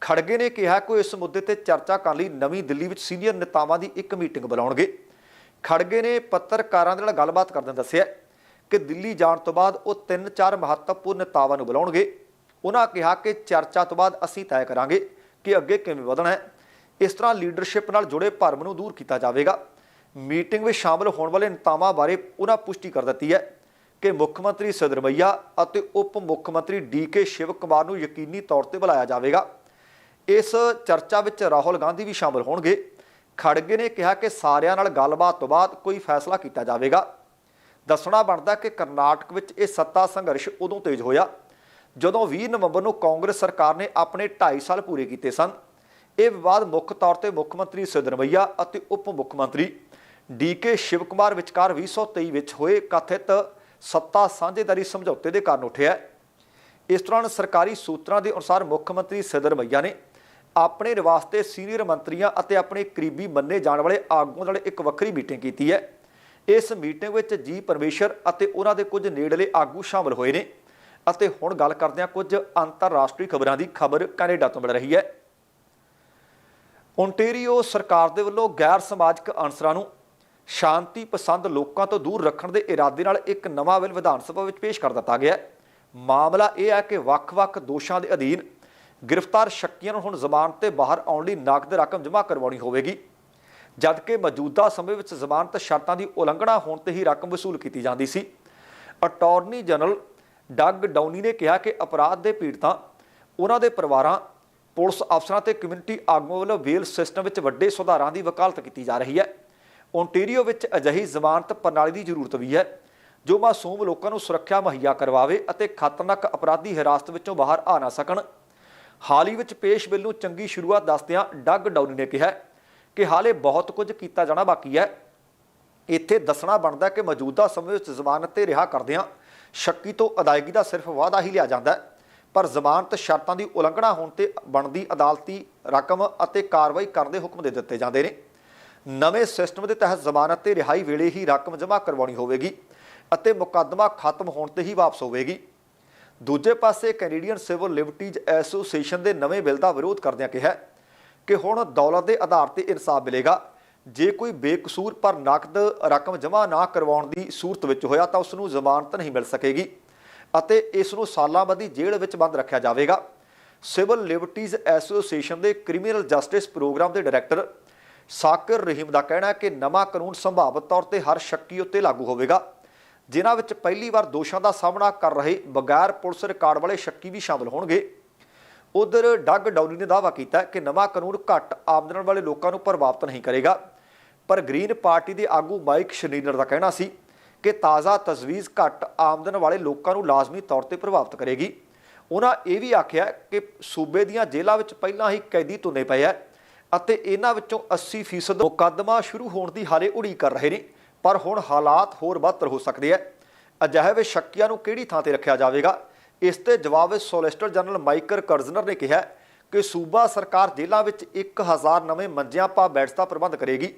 ਖੜਗੇ ਨੇ ਕਿਹਾ ਕਿ ਉਹ ਇਸ ਮੁੱਦੇ ਤੇ ਚਰਚਾ ਕਰਨ ਲਈ ਨਵੀਂ ਦਿੱਲੀ ਵਿੱਚ ਸੀਨੀਅਰ ਨੇਤਾਵਾਂ ਦੀ ਇੱਕ ਮੀਟਿੰਗ ਬੁਲਾਉਣਗੇ। ਖੜਗੇ ਨੇ ਪੱਤਰਕਾਰਾਂ ਦੇ ਨਾਲ ਗੱਲਬਾਤ ਕਰਦਿਆਂ ਦੱਸਿਆ ਕਿ ਦਿੱਲੀ ਜਾਣ ਤੋਂ ਬਾਅਦ ਉਹ ਤਿੰਨ ਚਾਰ ਮਹੱਤਵਪੂਰਨ ਨੇਤਾਵਾਂ ਨੂੰ ਬੁਲਾਉਣਗੇ। ਉਹਨਾਂ ਕਿਹਾ ਕਿ ਚਰਚਾ ਤੋਂ ਬਾਅਦ ਅਸੀਂ ਤੈਅ ਕਰਾਂਗੇ ਕਿ ਅੱਗੇ ਕਿਵੇਂ ਵਧਣਾ ਹੈ, ਇਸ ਤਰ੍ਹਾਂ ਲੀਡਰਸ਼ਿਪ ਨਾਲ ਜੁੜੇ ਭਰਮ ਨੂੰ ਦੂਰ ਕੀਤਾ ਜਾਵੇਗਾ। ਮੀਟਿੰਗ ਵਿੱਚ ਸ਼ਾਮਲ ਹੋਣ ਵਾਲੇ ਨੇਤਾਵਾਂ ਬਾਰੇ ਉਹਨਾਂ ਪੁਸ਼ਟੀ ਕਰ ਦਿੱਤੀ ਹੈ ਕਿ ਮੁੱਖ ਮੰਤਰੀ ਸਦਰਮਈਆ ਅਤੇ ਉਪ ਮੁੱਖ ਮੰਤਰੀ ਡੀਕੇ ਸ਼ਿਵ ਕੁਮਾਰ ਨੂੰ ਯਕੀਨੀ ਤੌਰ ਤੇ ਬੁਲਾਇਆ ਜਾਵੇਗਾ। ਇਸ ਚਰਚਾ ਵਿੱਚ ਰਾਹੁਲ ਗਾਂਧੀ ਵੀ ਸ਼ਾਮਲ ਹੋਣਗੇ। ਖੜਗੇ ਨੇ ਕਿਹਾ ਕਿ ਸਾਰਿਆਂ ਨਾਲ ਗੱਲਬਾਤ ਤੋਂ ਬਾਅਦ ਕੋਈ ਫੈਸਲਾ ਕੀਤਾ ਜਾਵੇਗਾ। ਦੱਸਣਾ ਬਣਦਾ ਕਿ ਕਰਨਾਟਕ ਵਿੱਚ ਇਹ ਸੱਤਾ ਸੰਘਰਸ਼ ਉਦੋਂ ਤੇਜ਼ ਹੋਇਆ ਜਦੋਂ 20 ਨਵੰਬਰ ਨੂੰ ਕਾਂਗਰਸ ਸਰਕਾਰ ਨੇ ਆਪਣੇ 2.5 ਸਾਲ ਪੂਰੇ ਕੀਤੇ ਸਨ, ਇਹ ਵਿਵਾਦ ਮੁੱਖ ਤੌਰ ਤੇ ਮੁੱਖ ਮੰਤਰੀ ਸਿਦਰਮਈਆ ਅਤੇ ਉਪ ਮੁੱਖ ਮੰਤਰੀ ਡੀਕੇ ਸ਼ਿਵ ਕੁਮਾਰ ਵਿਚਕਾਰ 2023 ਵਿੱਚ ਹੋਏ ਕਥਿਤ ਸੱਤਾ ਸਾਂਝੇਦਾਰੀ ਸਮਝੌਤੇ ਦੇ ਕਾਰਨ ਉੱਠਿਆ ਇਸ ਦੌਰਾਨ ਸਰਕਾਰੀ ਸੂਤਰਾਂ ਦੇ ਅਨੁਸਾਰ ਮੁੱਖ ਮੰਤਰੀ ਸਿਦਰਮਈਆ ਨੇ ਆਪਣੇ ਨਿਵਾਸ ਸੀਨੀਅਰ ਮੰਤਰੀਆਂ ਅਤੇ ਆਪਣੇ ਕਰੀਬੀ ਮੰਨੇ ਜਾਣ ਵਾਲੇ ਆਗੂਆਂ ਨਾਲ ਇੱਕ ਵੱਖਰੀ ਮੀਟਿੰਗ ਕੀਤੀ ਹੈ। ਇਸ ਮੀਟਿੰਗ ਵਿੱਚ ਜੀ ਪਰਮੇਸ਼ਰ ਅਤੇ ਉਹਨਾਂ ਦੇ ਕੁਝ ਨੇੜਲੇ ਆਗੂ ਸ਼ਾਮਲ ਹੋਏ ਨੇ। ਅਤੇ ਹੁਣ ਗੱਲ ਕਰਦੇ ਹਾਂ ਕੁਝ ਅੰਤਰਰਾਸ਼ਟਰੀ ਖਬਰਾਂ ਦੀ। ਖਬਰ ਕੈਨੇਡਾ ਤੋਂ ਮਿਲ ਰਹੀ ਹੈ। ਓਨਟਾਰੀਓ ਸਰਕਾਰ ਦੇ ਵੱਲੋਂ ਗੈਰ ਸਮਾਜਿਕ ਅਨਸਰਾਂ ਨੂੰ ਸ਼ਾਂਤੀ ਪਸੰਦ ਲੋਕਾਂ ਤੋਂ ਦੂਰ ਰੱਖਣ ਦੇ ਇਰਾਦੇ ਨਾਲ ਇੱਕ ਨਵਾਂ ਬਿੱਲ ਵਿਧਾਨ ਸਭਾ ਵਿੱਚ ਪੇਸ਼ ਕਰ ਦਿੱਤਾ ਗਿਆ ਹੈ। ਮਾਮਲਾ ਇਹ ਹੈ ਕਿ ਵੱਖ-ਵੱਖ ਦੋਸ਼ਾਂ ਦੇ ਅਧੀਨ ਗ੍ਰਿਫਤਾਰ ਸ਼ੱਕੀਆਂ ਨੂੰ ਹੁਣ ਜ਼ਮਾਨਤ ਤੇ ਬਾਹਰ ਆਉਣ ਲਈ ਨਕਦ ਰਕਮ ਜਮ੍ਹਾਂ ਕਰਵਾਉਣੀ ਹੋਵੇਗੀ। ਜਦਕਿ ਮੌਜੂਦਾ ਸਮੇਂ ਵਿੱਚ ਜ਼ਮਾਨਤ ਸ਼ਰਤਾਂ ਦੀ ਉਲੰਘਣਾ ਹੋਣ ਤੇ ਹੀ ਰਕਮ ਵਸੂਲ ਕੀਤੀ ਜਾਂਦੀ ਸੀ। ਅਟਾਰਨੀ ਜਨਰਲ ਡੱਗ ਡਾਊਨੀ ਨੇ ਕਿਹਾ ਕਿ ਅਪਰਾਧ ਦੇ ਪੀੜਤਾਂ, ਉਹਨਾਂ ਦੇ ਪਰਿਵਾਰਾਂ, ਪੁਲਿਸ ਅਫਸਰਾਂ ਤੇ ਕਮਿਊਨਿਟੀ ਆਗੂਆਂ ਵੱਲੋਂ ਵੇਲ ਸਿਸਟਮ ਵਿੱਚ ਵੱਡੇ ਸੁਧਾਰਾਂ ਦੀ ਵਕਾਲਤ ਕੀਤੀ ਜਾ ਰਹੀ ਹੈ। ਓਨਟਾਰੀਓ ਵਿੱਚ ਅਜਿਹੀ ਜ਼ਮਾਨਤ ਪ੍ਰਣਾਲੀ ਦੀ ਜ਼ਰੂਰਤ ਵੀ ਹੈ, ਜੋ ਮਾਸੂਮ ਲੋਕਾਂ ਨੂੰ ਸੁਰੱਖਿਆ ਮੁਹੱਈਆ ਕਰਵਾਵੇ ਅਤੇ ਖਤਰਨਾਕ ਅਪਰਾਧੀ ਹਿਰਾਸਤ ਵਿੱਚੋਂ ਬਾਹਰ ਆ ਨਾ ਸਕਣ। ਹਾਲ ਹੀ ਵਿੱਚ ਪੇਸ਼ ਬਿੱਲ ਨੂੰ ਚੰਗੀ ਸ਼ੁਰੂਆਤ ਦੱਸਦਿਆਂ ਡੱਗ ਡਾਊਨੀ ਨੇ ਕਿਹਾ ਕਿ ਹਾਲੇ ਬਹੁਤ ਕੁਝ ਕੀਤਾ ਜਾਣਾ ਬਾਕੀ ਹੈ। ਇੱਥੇ ਦੱਸਣਾ ਬਣਦਾ ਕਿ ਮੌਜੂਦਾ ਸਮੇਂ ਵਿੱਚ ਜ਼ਮਾਨਤ ਤੇ ਰਿਹਾ ਕਰਦਿਆਂ ਸ਼ੱਕੀ ਤੋਂ ਅਦਾਇਗੀ ਦਾ ਸਿਰਫ ਵਾਅਦਾ ਹੀ ਲਿਆ ਜਾਂਦਾ ਹੈ। ਪਰ ਜ਼ਮਾਨਤ ਸ਼ਰਤਾਂ ਦੀ ਉਲੰਘਣਾ ਹੋਣ ਤੇ ਬਣਦੀ ਅਦਾਲਤੀ ਰਕਮ ਅਤੇ ਕਾਰਵਾਈ ਕਰਨ ਦੇ ਹੁਕਮ ਦੇ ਦਿੱਤੇ ਜਾਂਦੇ ਨੇ। ਨਵੇਂ ਸਿਸਟਮ ਦੇ ਤਹਿਤ ਜ਼ਮਾਨਤ ਤੇ ਰਿਹਾਈ ਵੇਲੇ ਹੀ ਰਕਮ ਜਮ੍ਹਾਂ ਕਰਵਾਉਣੀ ਹੋਵੇਗੀ ਅਤੇ ਮੁਕੱਦਮਾ ਖਤਮ ਹੋਣ ਤੇ ਹੀ ਵਾਪਸ ਹੋਵੇਗੀ। ਦੂਜੇ ਪਾਸੇ ਕੈਨੇਡੀਅਨ ਸਿਵਲ ਲਿਬਰਟੀਜ਼ ਐਸੋਸੀਏਸ਼ਨ ਦੇ ਨਵੇਂ ਬਿੱਲ ਦਾ ਵਿਰੋਧ ਕਰਦਿਆਂ ਕਿਹਾ ਕਿ ਹੁਣ ਦੌਲਤ ਦੇ ਆਧਾਰ ਤੇ ਇਨਸਾਫ ਮਿਲੇਗਾ। ਜੇ ਕੋਈ ਬੇਕਸੂਰ ਪਰ ਨਕਦ ਰਕਮ ਜਮ੍ਹਾਂ ਨਾ ਕਰਵਾਉਣ ਦੀ ਸੂਰਤ ਵਿੱਚ ਹੋਇਆ ਤਾਂ ਉਸ ਨੂੰ ਜ਼ਮਾਨਤ ਨਹੀਂ ਮਿਲ ਸਕੇਗੀ ਅਤੇ ਇਸ ਨੂੰ ਸਾਲਾਂ ਬੱਧੀ ਜੇਲ੍ਹ ਵਿੱਚ ਬੰਦ ਰੱਖਿਆ ਜਾਵੇਗਾ। ਸਿਵਲ ਲਿਬਰਟੀਜ਼ ਐਸੋਸੀਏਸ਼ਨ ਦੇ ਕ੍ਰਿਮੀਨਲ ਜਸਟਿਸ ਪ੍ਰੋਗਰਾਮ ਦੇ ਡਾਇਰੈਕਟਰ ਸਾਕਿਰ ਰਹੀਮ ਦਾ ਕਹਿਣਾ ਹੈ ਕਿ ਨਵਾਂ ਕਾਨੂੰਨ ਸੰਭਾਵਿਤ ਤੌਰ ਤੇ ਹਰ ਸ਼ੱਕੀ ਉੱਤੇ ਲਾਗੂ ਹੋਵੇਗਾ, ਜਿਨ੍ਹਾਂ ਵਿੱਚ ਪਹਿਲੀ ਵਾਰ ਦੋਸ਼ਾਂ ਦਾ ਸਾਹਮਣਾ ਕਰ ਰਹੇ ਬਗੈਰ ਪੁਲਿਸ ਰਿਕਾਰਡ ਵਾਲੇ ਸ਼ੱਕੀ ਵੀ ਸ਼ਾਮਲ ਹੋਣਗੇ। ਉਧਰ ਡੱਗ ਡਾਊਨੀ ਨੇ ਦਾਅਵਾ ਕੀਤਾ ਕਿ ਨਵਾਂ ਕਾਨੂੰਨ ਘੱਟ ਆਮਦਨ ਵਾਲੇ ਲੋਕਾਂ ਨੂੰ ਪ੍ਰਭਾਵਿਤ ਨਹੀਂ ਕਰੇਗਾ। ਪਰ ਗ੍ਰੀਨ ਪਾਰਟੀ ਦੇ ਆਗੂ ਮਾਈਕ ਸ਼ਨੀਨਰ ਦਾ ਕਹਿਣਾ ਸੀ ਕਿ ਤਾਜ਼ਾ ਤਜਵੀਜ਼ ਘੱਟ ਆਮਦਨ ਵਾਲੇ ਲੋਕਾਂ ਨੂੰ ਲਾਜ਼ਮੀ ਤੌਰ ਤੇ ਪ੍ਰਭਾਵਿਤ ਕਰੇਗੀ। ਉਹਨਾਂ ਇਹ ਵੀ ਆਖਿਆ ਕਿ ਸੂਬੇ ਦੀਆਂ ਜੇਲ੍ਹਾਂ ਵਿੱਚ ਪਹਿਲਾਂ ਹੀ ਕੈਦੀ ਤੁਨੇ ਪਏ ਹੈ ਅਤੇ ਇਹਨਾਂ ਵਿੱਚੋਂ 80% ਮੁਕੱਦਮਾ ਸ਼ੁਰੂ ਹੋਣ ਦੀ ਹਾਲੇ ਉਡੀਕ ਕਰ ਰਹੇ ਨੇ, ਪਰ ਹੁਣ ਹਾਲਾਤ ਹੋਰ ਬਦਤਰ ਹੋ ਸਕਦੇ ਹੈ ਅਜਿਹੇ ਵਿੱਚ ਸ਼ੱਕੀਆਂ ਨੂੰ ਕਿਹੜੀ ਥਾਂ ਤੇ ਰੱਖਿਆ ਜਾਵੇਗਾ? ਇਸ ਤੇ ਜਵਾਬ ਵਿੱਚ ਸੋਲਿਸਟਰ ਜਨਰਲ ਮਾਈਕਰ ਕਰਜ਼ਨਰ ਨੇ ਕਿਹਾ ਕਿ ਸੂਬਾ ਸਰਕਾਰ ਜੇਲ੍ਹਾਂ ਵਿੱਚ 1000 ਨਵੇਂ ਮੰਜਿਆਂ ਪਾ ਬੈਡਸ ਦਾ ਪ੍ਰਬੰਧ ਕਰੇਗੀ।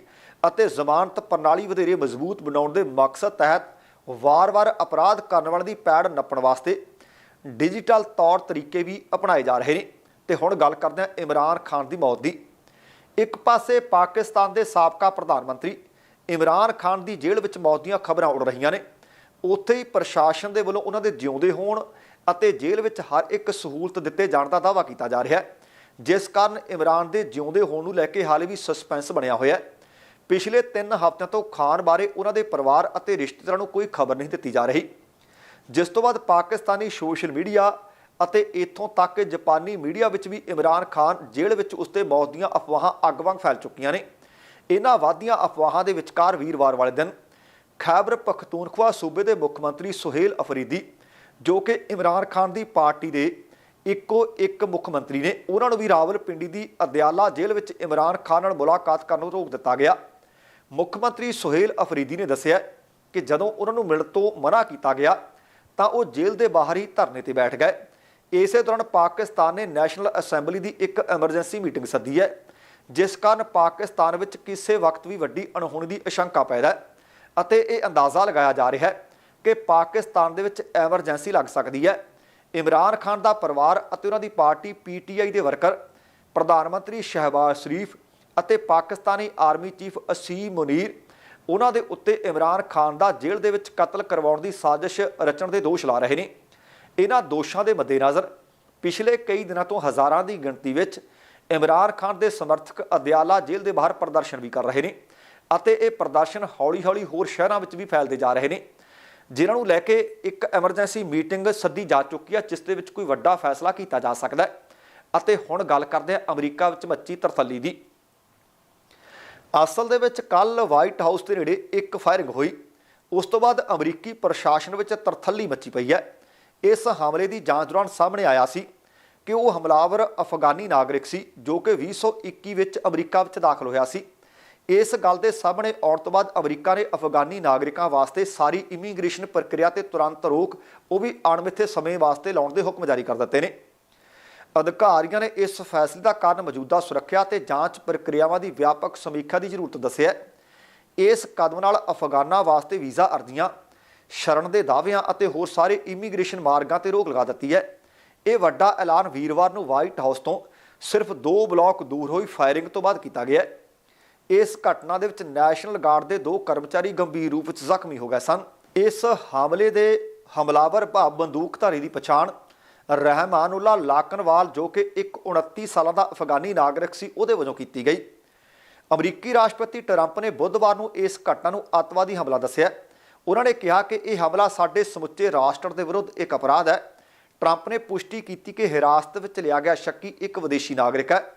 ਅਤੇ ਜ਼ਮਾਨਤ ਪ੍ਰਣਾਲੀ ਵਧੇਰੇ ਮਜ਼ਬੂਤ ਬਣਾਉਣ ਦੇ ਮਕਸਦ ਤਹਿਤ ਵਾਰ-ਵਾਰ ਅਪਰਾਧ ਕਰਨ ਵਾਲਿਆਂ ਦੀ ਪੈੜ ਨੱਪਣ ਵਾਸਤੇ ਡਿਜੀਟਲ ਤੌਰ ਤਰੀਕੇ ਵੀ ਅਪਣਾਏ ਜਾ ਰਹੇ ਨੇ। ਤੇ ਹੁਣ ਗੱਲ ਕਰਦੇ ਹਾਂ ਇਮਰਾਨ ਖਾਨ ਦੀ ਮੌਤ ਦੀ। ਇੱਕ ਪਾਸੇ ਪਾਕਿਸਤਾਨ ਦੇ ਸਾਬਕਾ ਪ੍ਰਧਾਨ ਮੰਤਰੀ ਇਮਰਾਨ ਖਾਨ ਦੀ ਜੇਲ੍ਹ ਵਿੱਚ ਮੌਤ ਦੀਆਂ ਖਬਰਾਂ ਉੱਡ ਰਹੀਆਂ ਨੇ। ਉੱਥੇ ਹੀ ਪ੍ਰਸ਼ਾਸਨ ਦੇ ਵੱਲੋਂ ਉਹਨਾਂ ਦੇ ਜਿਉਂਦੇ ਹੋਣ ਅਤੇ ਜੇਲ੍ਹ ਵਿੱਚ ਹਰ ਇੱਕ ਸਹੂਲਤ ਦਿੱਤੇ ਜਾਣ ਦਾ ਦਾਅਵਾ ਕੀਤਾ ਜਾ ਰਿਹਾ ਹੈ। ਜਿਸ ਕਾਰਨ ਇਮਰਾਨ ਦੇ ਜਿਉਂਦੇ ਹੋਣ ਨੂੰ ਲੈ ਕੇ ਹਾਲੇ ਵੀ ਸਸਪੈਂਸ ਬਣਿਆ ਹੋਇਆ ਹੈ। ਪਿਛਲੇ 3 ਹਫ਼ਤਿਆਂ ਤੋਂ ਖਾਨ ਬਾਰੇ ਉਹਨਾਂ ਦੇ ਪਰਿਵਾਰ ਅਤੇ ਰਿਸ਼ਤੇਦਾਰਾਂ ਨੂੰ ਕੋਈ ਖਬਰ ਨਹੀਂ ਦਿੱਤੀ ਜਾ ਰਹੀ। ਜਿਸ ਤੋਂ ਬਾਅਦ ਪਾਕਿਸਤਾਨੀ ਸੋਸ਼ਲ ਮੀਡੀਆ ਅਤੇ ਇਥੋਂ ਤੱਕ ਕਿ ਜਾਪਾਨੀ ਮੀਡੀਆ ਵਿੱਚ ਵੀ ਇਮਰਾਨ ਖਾਨ ਜੇਲ੍ਹ ਵਿੱਚ ਉਸਤੇ ਮੌਤ ਦੀਆਂ ਅਫਵਾਹਾਂ ਅੱਗ ਵਾਂਗ ਫੈਲ ਚੁੱਕੀਆਂ ਨੇ। ਇਹਨਾਂ ਵਾਧੀਆਂ ਅਫਵਾਹਾਂ ਦੇ ਵਿਚਕਾਰ ਵੀਰਵਾਰ ਵਾਲੇ ਦਿਨ ਖੈਬਰ ਪਖਤੂਨਖਵਾ ਸੂਬੇ ਦੇ ਮੁੱਖ ਮੰਤਰੀ ਸੁਹੇਲ ਅਫਰੀਦੀ, ਜੋ ਕਿ ਇਮਰਾਨ ਖਾਨ ਦੀ ਪਾਰਟੀ ਦੇ ਇੱਕੋ ਇੱਕ ਮੁੱਖ ਮੰਤਰੀ ਨੇ, ਉਹਨਾਂ ਨੂੰ ਵੀ ਰਾਵਲਪਿੰਡੀ ਦੀ ਅਦਿਆਲਾ ਜੇਲ੍ਹ ਵਿੱਚ ਇਮਰਾਨ ਖਾਨ ਨਾਲ ਮੁਲਾਕਾਤ ਕਰਨ ਨੂੰ ਰੋਕ ਦਿੱਤਾ ਗਿਆ। ਮੁੱਖ ਮੰਤਰੀ ਸੁਹੇਲ ਅਫਰੀਦੀ ਨੇ ਦੱਸਿਆ ਕਿ ਜਦੋਂ ਉਹਨਾਂ ਨੂੰ ਮਿਲਣ ਤੋਂ ਮਨਾ ਕੀਤਾ ਗਿਆ, ਤਾਂ ਉਹ ਜੇਲ੍ਹ ਦੇ ਬਾਹਰ ਹੀ ਧਰਨੇ ਤੇ ਬੈਠ ਗਏ। ਇਸੇ ਦੌਰਾਨ ਪਾਕਿਸਤਾਨ ਨੇ ਨੈਸ਼ਨਲ ਅਸੈਂਬਲੀ ਦੀ ਇੱਕ ਐਮਰਜੈਂਸੀ ਮੀਟਿੰਗ ਸੱਦੀ ਹੈ, ਜਿਸ ਕਾਰਨ ਪਾਕਿਸਤਾਨ ਵਿੱਚ ਕਿਸੇ ਵਕਤ ਵੀ ਵੱਡੀ ਅਣਹੋਣੀ ਦੀ ਆਸ਼ੰਕਾ ਪੈਦਾ ਹੈ ਅਤੇ ਇਹ ਅੰਦਾਜ਼ਾ ਲਗਾਇਆ ਜਾ ਰਿਹਾ ਹੈ ਕਿ ਪਾਕਿਸਤਾਨ ਦੇ ਵਿੱਚ ਐਮਰਜੈਂਸੀ ਲੱਗ ਸਕਦੀ ਹੈ। ਇਮਰਾਨ ਖਾਨ ਦਾ ਪਰਿਵਾਰ ਅਤੇ ਉਹਨਾਂ ਦੀ ਪਾਰਟੀ ਪੀਟੀਆਈ ਦੇ ਵਰਕਰ, ਪ੍ਰਧਾਨ ਮੰਤਰੀ ਸ਼ਹਿਬਾਜ਼ ਸ਼ਰੀਫ ਅਤੇ ਪਾਕਿਸਤਾਨੀ ਆਰਮੀ ਚੀਫ ਅਸੀਮ ਮੁਨੀਰ, ਉਹਨਾਂ ਦੇ ਉੱਤੇ ਇਮਰਾਨ ਖਾਨ ਦਾ ਜੇਲ੍ਹ ਦੇ ਵਿੱਚ ਕਤਲ ਕਰਵਾਉਣ ਦੀ ਸਾਜ਼ਿਸ਼ ਰਚਣ ਦੇ ਦੋਸ਼ ਲਾ ਰਹੇ ਨੇ। ਇਹਨਾਂ ਦੋਸ਼ਾਂ ਦੇ ਮੱਦੇਨਜ਼ਰ ਪਿਛਲੇ ਕਈ ਦਿਨਾਂ ਤੋਂ ਹਜ਼ਾਰਾਂ ਦੀ ਗਿਣਤੀ ਵਿੱਚ ਇਮਰਾਨ ਖਾਨ ਦੇ ਸਮਰਥਕ ਅਦਿਆਲਾ ਜੇਲ੍ਹ ਦੇ ਬਾਹਰ ਪ੍ਰਦਰਸ਼ਨ ਵੀ ਕਰ ਰਹੇ ਨੇ ਅਤੇ ਇਹ ਪ੍ਰਦਰਸ਼ਨ ਹੌਲੀ-ਹੌਲੀ ਹੋਰ ਸ਼ਹਿਰਾਂ ਵਿੱਚ ਵੀ ਫੈਲਦੇ ਜਾ ਰਹੇ ਨੇ, ਜਿਨ੍ਹਾਂ ਨੂੰ ਲੈ ਕੇ ਇੱਕ ਐਮਰਜੈਂਸੀ ਮੀਟਿੰਗ ਸੱਦੀ ਜਾ ਚੁੱਕੀ ਹੈ, ਜਿਸ ਦੇ ਵਿੱਚ ਕੋਈ ਵੱਡਾ ਫੈਸਲਾ ਕੀਤਾ ਜਾ ਸਕਦਾ ਹੈ। ਅਤੇ ਹੁਣ ਗੱਲ ਕਰਦੇ ਹਾਂ ਅਮਰੀਕਾ ਵਿੱਚ ਮੱਚੀ ਤਰਸੱਲੀ ਦੀ। ਅਸਲ ਦੇ ਵਿੱਚ ਕੱਲ ਵਾਈਟ ਹਾਊਸ ਦੇ ਨੇੜੇ ਇੱਕ ਫਾਇਰਿੰਗ ਹੋਈ। ਉਸ ਤੋਂ ਬਾਅਦ ਅਮਰੀਕੀ ਪ੍ਰਸ਼ਾਸਨ ਵਿੱਚ ਤਰਥੱਲੀ ਮੱਚੀ ਪਈ ਹੈ। ਇਸ ਹਮਲੇ ਦੀ ਜਾਂਚ ਦੌਰਾਨ ਸਾਹਮਣੇ ਆਇਆ ਸੀ ਕਿ ਉਹ ਹਮਲਾਵਰ ਅਫਗਾਨੀ ਨਾਗਰਿਕ ਸੀ, ਜੋ ਕਿ 2021 ਵਿੱਚ ਅਮਰੀਕਾ ਵਿੱਚ ਦਾਖਲ ਹੋਇਆ ਸੀ। ਇਸ ਗੱਲ ਦੇ ਸਾਹਮਣੇ ਆਉਣ ਤੋਂ ਬਾਅਦ ਅਮਰੀਕਾ ਨੇ ਅਫਗਾਨੀ ਨਾਗਰਿਕਾਂ ਵਾਸਤੇ ਸਾਰੀ ਇਮੀਗ੍ਰੇਸ਼ਨ ਪ੍ਰਕਿਰਿਆ ਤੇ ਤੁਰੰਤ ਰੋਕ, ਉਹ ਵੀ ਅਣਮਿੱਥੇ ਸਮੇਂ ਵਾਸਤੇ ਲਾਉਣ ਦੇ ਹੁਕਮ ਜਾਰੀ ਕਰ ਦਿੱਤੇ ਨੇ। ਅਧਿਕਾਰੀਆਂ ਨੇ ਇਸ ਫੈਸਲੇ ਦਾ ਕਾਰਨ ਮੌਜੂਦਾ ਸੁਰੱਖਿਆ ਤੇ ਜਾਂਚ ਪ੍ਰਕਿਰਿਆਵਾਂ ਦੀ ਵਿਆਪਕ ਸਮੀਖਿਆ ਦੀ ਜ਼ਰੂਰਤ ਦੱਸਿਆ ਇਸ ਕਦਮ ਨਾਲ ਅਫਗਾਨਾਂ ਵਾਸਤੇ ਵੀਜ਼ਾ ਅਰਜ਼ੀਆਂ, ਸ਼ਰਨ ਦੇ ਦਾਅਵਿਆਂ ਅਤੇ ਹੋਰ ਸਾਰੇ ਇਮੀਗ੍ਰੇਸ਼ਨ ਮਾਰਗਾਂ ਤੇ ਰੋਕ ਲਗਾ ਦਿੱਤੀ ਹੈ। ਇਹ ਵੱਡਾ ਐਲਾਨ ਵੀਰਵਾਰ ਨੂੰ ਵਾਈਟ ਹਾਊਸ ਤੋਂ ਸਿਰਫ 2 ਬਲਾਕ ਦੂਰ ਹੋਈ ਫਾਇਰਿੰਗ ਤੋਂ ਬਾਅਦ ਕੀਤਾ ਗਿਆ ਇਸ ਘਟਨਾ ਦੇ ਵਿੱਚ ਨੈਸ਼ਨਲ ਗਾਰਡ ਦੇ ਦੋ ਕਰਮਚਾਰੀ ਗੰਭੀਰ ਰੂਪ ਵਿੱਚ ਜ਼ਖਮੀ ਹੋ ਗਏ ਸਨ। ਇਸ ਹਮਲੇ ਦੇ ਹਮਲਾਵਰ ਭਾਵ ਬੰਦੂਕਧਾਰੀ ਦੀ ਪਛਾਣ ਰਹਿਮਾਨੁੱਲਾ ਲਾਕਨਵਾਲ ਜੋ ਕਿ ਇੱਕ 29 ਸਾਲਾਂ ਦਾ ਅਫਗਾਨੀ ਨਾਗਰਿਕ ਸੀ, ਉਹਦੇ ਵਜੋਂ ਕੀਤੀ ਗਈ। ਅਮਰੀਕੀ ਰਾਸ਼ਟਰਪਤੀ ਟਰੰਪ ਨੇ ਬੁੱਧਵਾਰ ਨੂੰ ਇਸ ਘਟਨਾ ਨੂੰ ਅੱਤਵਾਦੀ ਹਮਲਾ ਦੱਸਿਆ। ਉਹਨਾਂ ਨੇ ਕਿਹਾ ਕਿ ਇਹ ਹਮਲਾ ਸਾਡੇ ਸਮੁੱਚੇ ਰਾਸ਼ਟਰ ਦੇ ਵਿਰੁੱਧ ਇੱਕ ਅਪਰਾਧ ਹੈ। ਟਰੰਪ ਨੇ ਪੁਸ਼ਟੀ ਕੀਤੀ ਕਿ ਹਿਰਾਸਤ ਵਿੱਚ ਲਿਆ ਗਿਆ ਸ਼ੱਕੀ ਇੱਕ ਵਿਦੇਸ਼ੀ ਨਾਗਰਿਕ ਹੈ,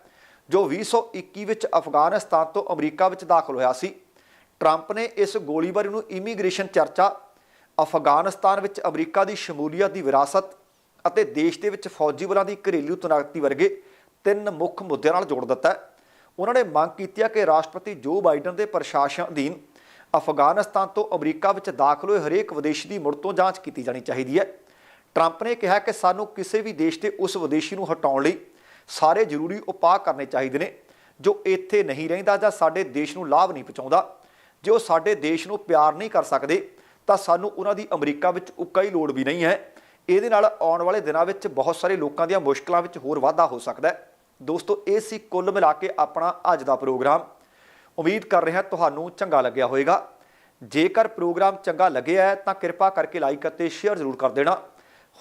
ਜੋ 2021 ਵਿੱਚ ਅਫਗਾਨਿਸਤਾਨ ਤੋਂ ਅਮਰੀਕਾ ਵਿੱਚ ਦਾਖਲ ਹੋਇਆ ਸੀ। ਟਰੰਪ ਨੇ ਇਸ ਗੋਲੀਬਾਰੀ ਨੂੰ ਇਮੀਗ੍ਰੇਸ਼ਨ ਚਰਚਾ, ਅਫਗਾਨਿਸਤਾਨ ਵਿੱਚ ਅਮਰੀਕਾ ਦੀ ਸ਼ਮੂਲੀਅਤ ਦੀ ਵਿਰਾਸਤ ਅਤੇ ਦੇਸ਼ ਦੇ ਵਿੱਚ ਫੌਜੀ ਬਲਾਂ ਦੀ ਘਰੇਲੂ ਤਨਾਕਤੀ ਵਰਗੇ ਤਿੰਨ ਮੁੱਖ ਮੁੱਦਿਆਂ ਨਾਲ ਜੋੜ ਦਿੱਤਾ ਉਹਨਾਂ ਨੇ ਮੰਗ ਕੀਤੀ ਹੈ ਕਿ ਰਾਸ਼ਟਰਪਤੀ ਜੋ ਬਾਈਡਨ ਦੇ ਪ੍ਰਸ਼ਾਸਨ ਅਧੀਨ ਅਫਗਾਨਿਸਤਾਨ ਤੋਂ ਅਮਰੀਕਾ ਵਿੱਚ ਦਾਖਲ ਹੋਏ ਹਰੇਕ ਵਿਦੇਸ਼ੀ ਦੀ ਮੁੜ ਤੋਂ ਜਾਂਚ ਕੀਤੀ ਜਾਣੀ ਚਾਹੀਦੀ ਹੈ। ਟਰੰਪ ਨੇ ਕਿਹਾ ਕਿ ਸਾਨੂੰ ਕਿਸੇ ਵੀ ਦੇਸ਼ ਦੇ ਉਸ ਵਿਦੇਸ਼ੀ ਨੂੰ ਹਟਾਉਣ ਲਈ ਸਾਰੇ ਜ਼ਰੂਰੀ ਉਪਾਅ ਕਰਨੇ ਚਾਹੀਦੇ ਨੇ, ਜੋ ਇੱਥੇ ਨਹੀਂ ਰਹਿੰਦਾ ਜਾਂ ਸਾਡੇ ਦੇਸ਼ ਨੂੰ ਲਾਭ ਨਹੀਂ ਪਹੁੰਚਾਉਂਦਾ। ਜੇ ਉਹ ਸਾਡੇ ਦੇਸ਼ ਨੂੰ ਪਿਆਰ ਨਹੀਂ ਕਰ ਸਕਦੇ, ਤਾਂ ਸਾਨੂੰ ਉਹਨਾਂ ਦੀ ਅਮਰੀਕਾ ਵਿੱਚ ਉੱਕਾ ਹੀ ਲੋੜ ਵੀ ਨਹੀਂ ਹੈ। ਇਹਦੇ ਨਾਲ ਆਉਣ ਵਾਲੇ ਦਿਨਾਂ ਵਿੱਚ ਬਹੁਤ ਸਾਰੇ ਲੋਕਾਂ ਦੀਆਂ ਮੁਸ਼ਕਲਾਂ ਵਿੱਚ ਹੋਰ ਵਾਧਾ ਹੋ ਸਕਦਾ ਹੈ। ਦੋਸਤੋ, ਇਹ ਸੀ ਕੁੱਲ ਮਿਲਾ ਕੇ ਆਪਣਾ ਅੱਜ ਦਾ ਪ੍ਰੋਗਰਾਮ। ਉਮੀਦ ਕਰ ਰਿਹਾ ਤੁਹਾਨੂੰ ਚੰਗਾ ਲੱਗਿਆ ਹੋਵੇਗਾ। ਜੇਕਰ ਪ੍ਰੋਗਰਾਮ ਚੰਗਾ ਲੱਗਿਆ ਹੈ, ਤਾਂ ਕਿਰਪਾ ਕਰਕੇ ਲਾਈਕ ਅਤੇ ਸ਼ੇਅਰ ਜ਼ਰੂਰ ਕਰ ਦੇਣਾ।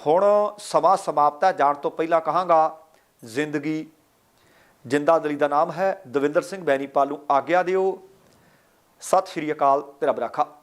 ਹੁਣ ਸਮਾਂ ਸਮਾਪਤ ਹੈ। ਜਾਣ ਤੋਂ ਪਹਿਲਾਂ ਕਹਾਂਗਾ, ਜ਼ਿੰਦਗੀ। ਜਿੰਦਾ ਦਲੀ ਦਾ ਨਾਮ ਹੈ ਦਵਿੰਦਰ ਸਿੰਘ ਬੈਣੀਪਾਲ ਨੂੰ ਆਗਿਆ ਦਿਓ। ਸਤਿ ਸ਼੍ਰੀ ਅਕਾਲ ਤੇ ਰੱਬ ਰਾਖਾ।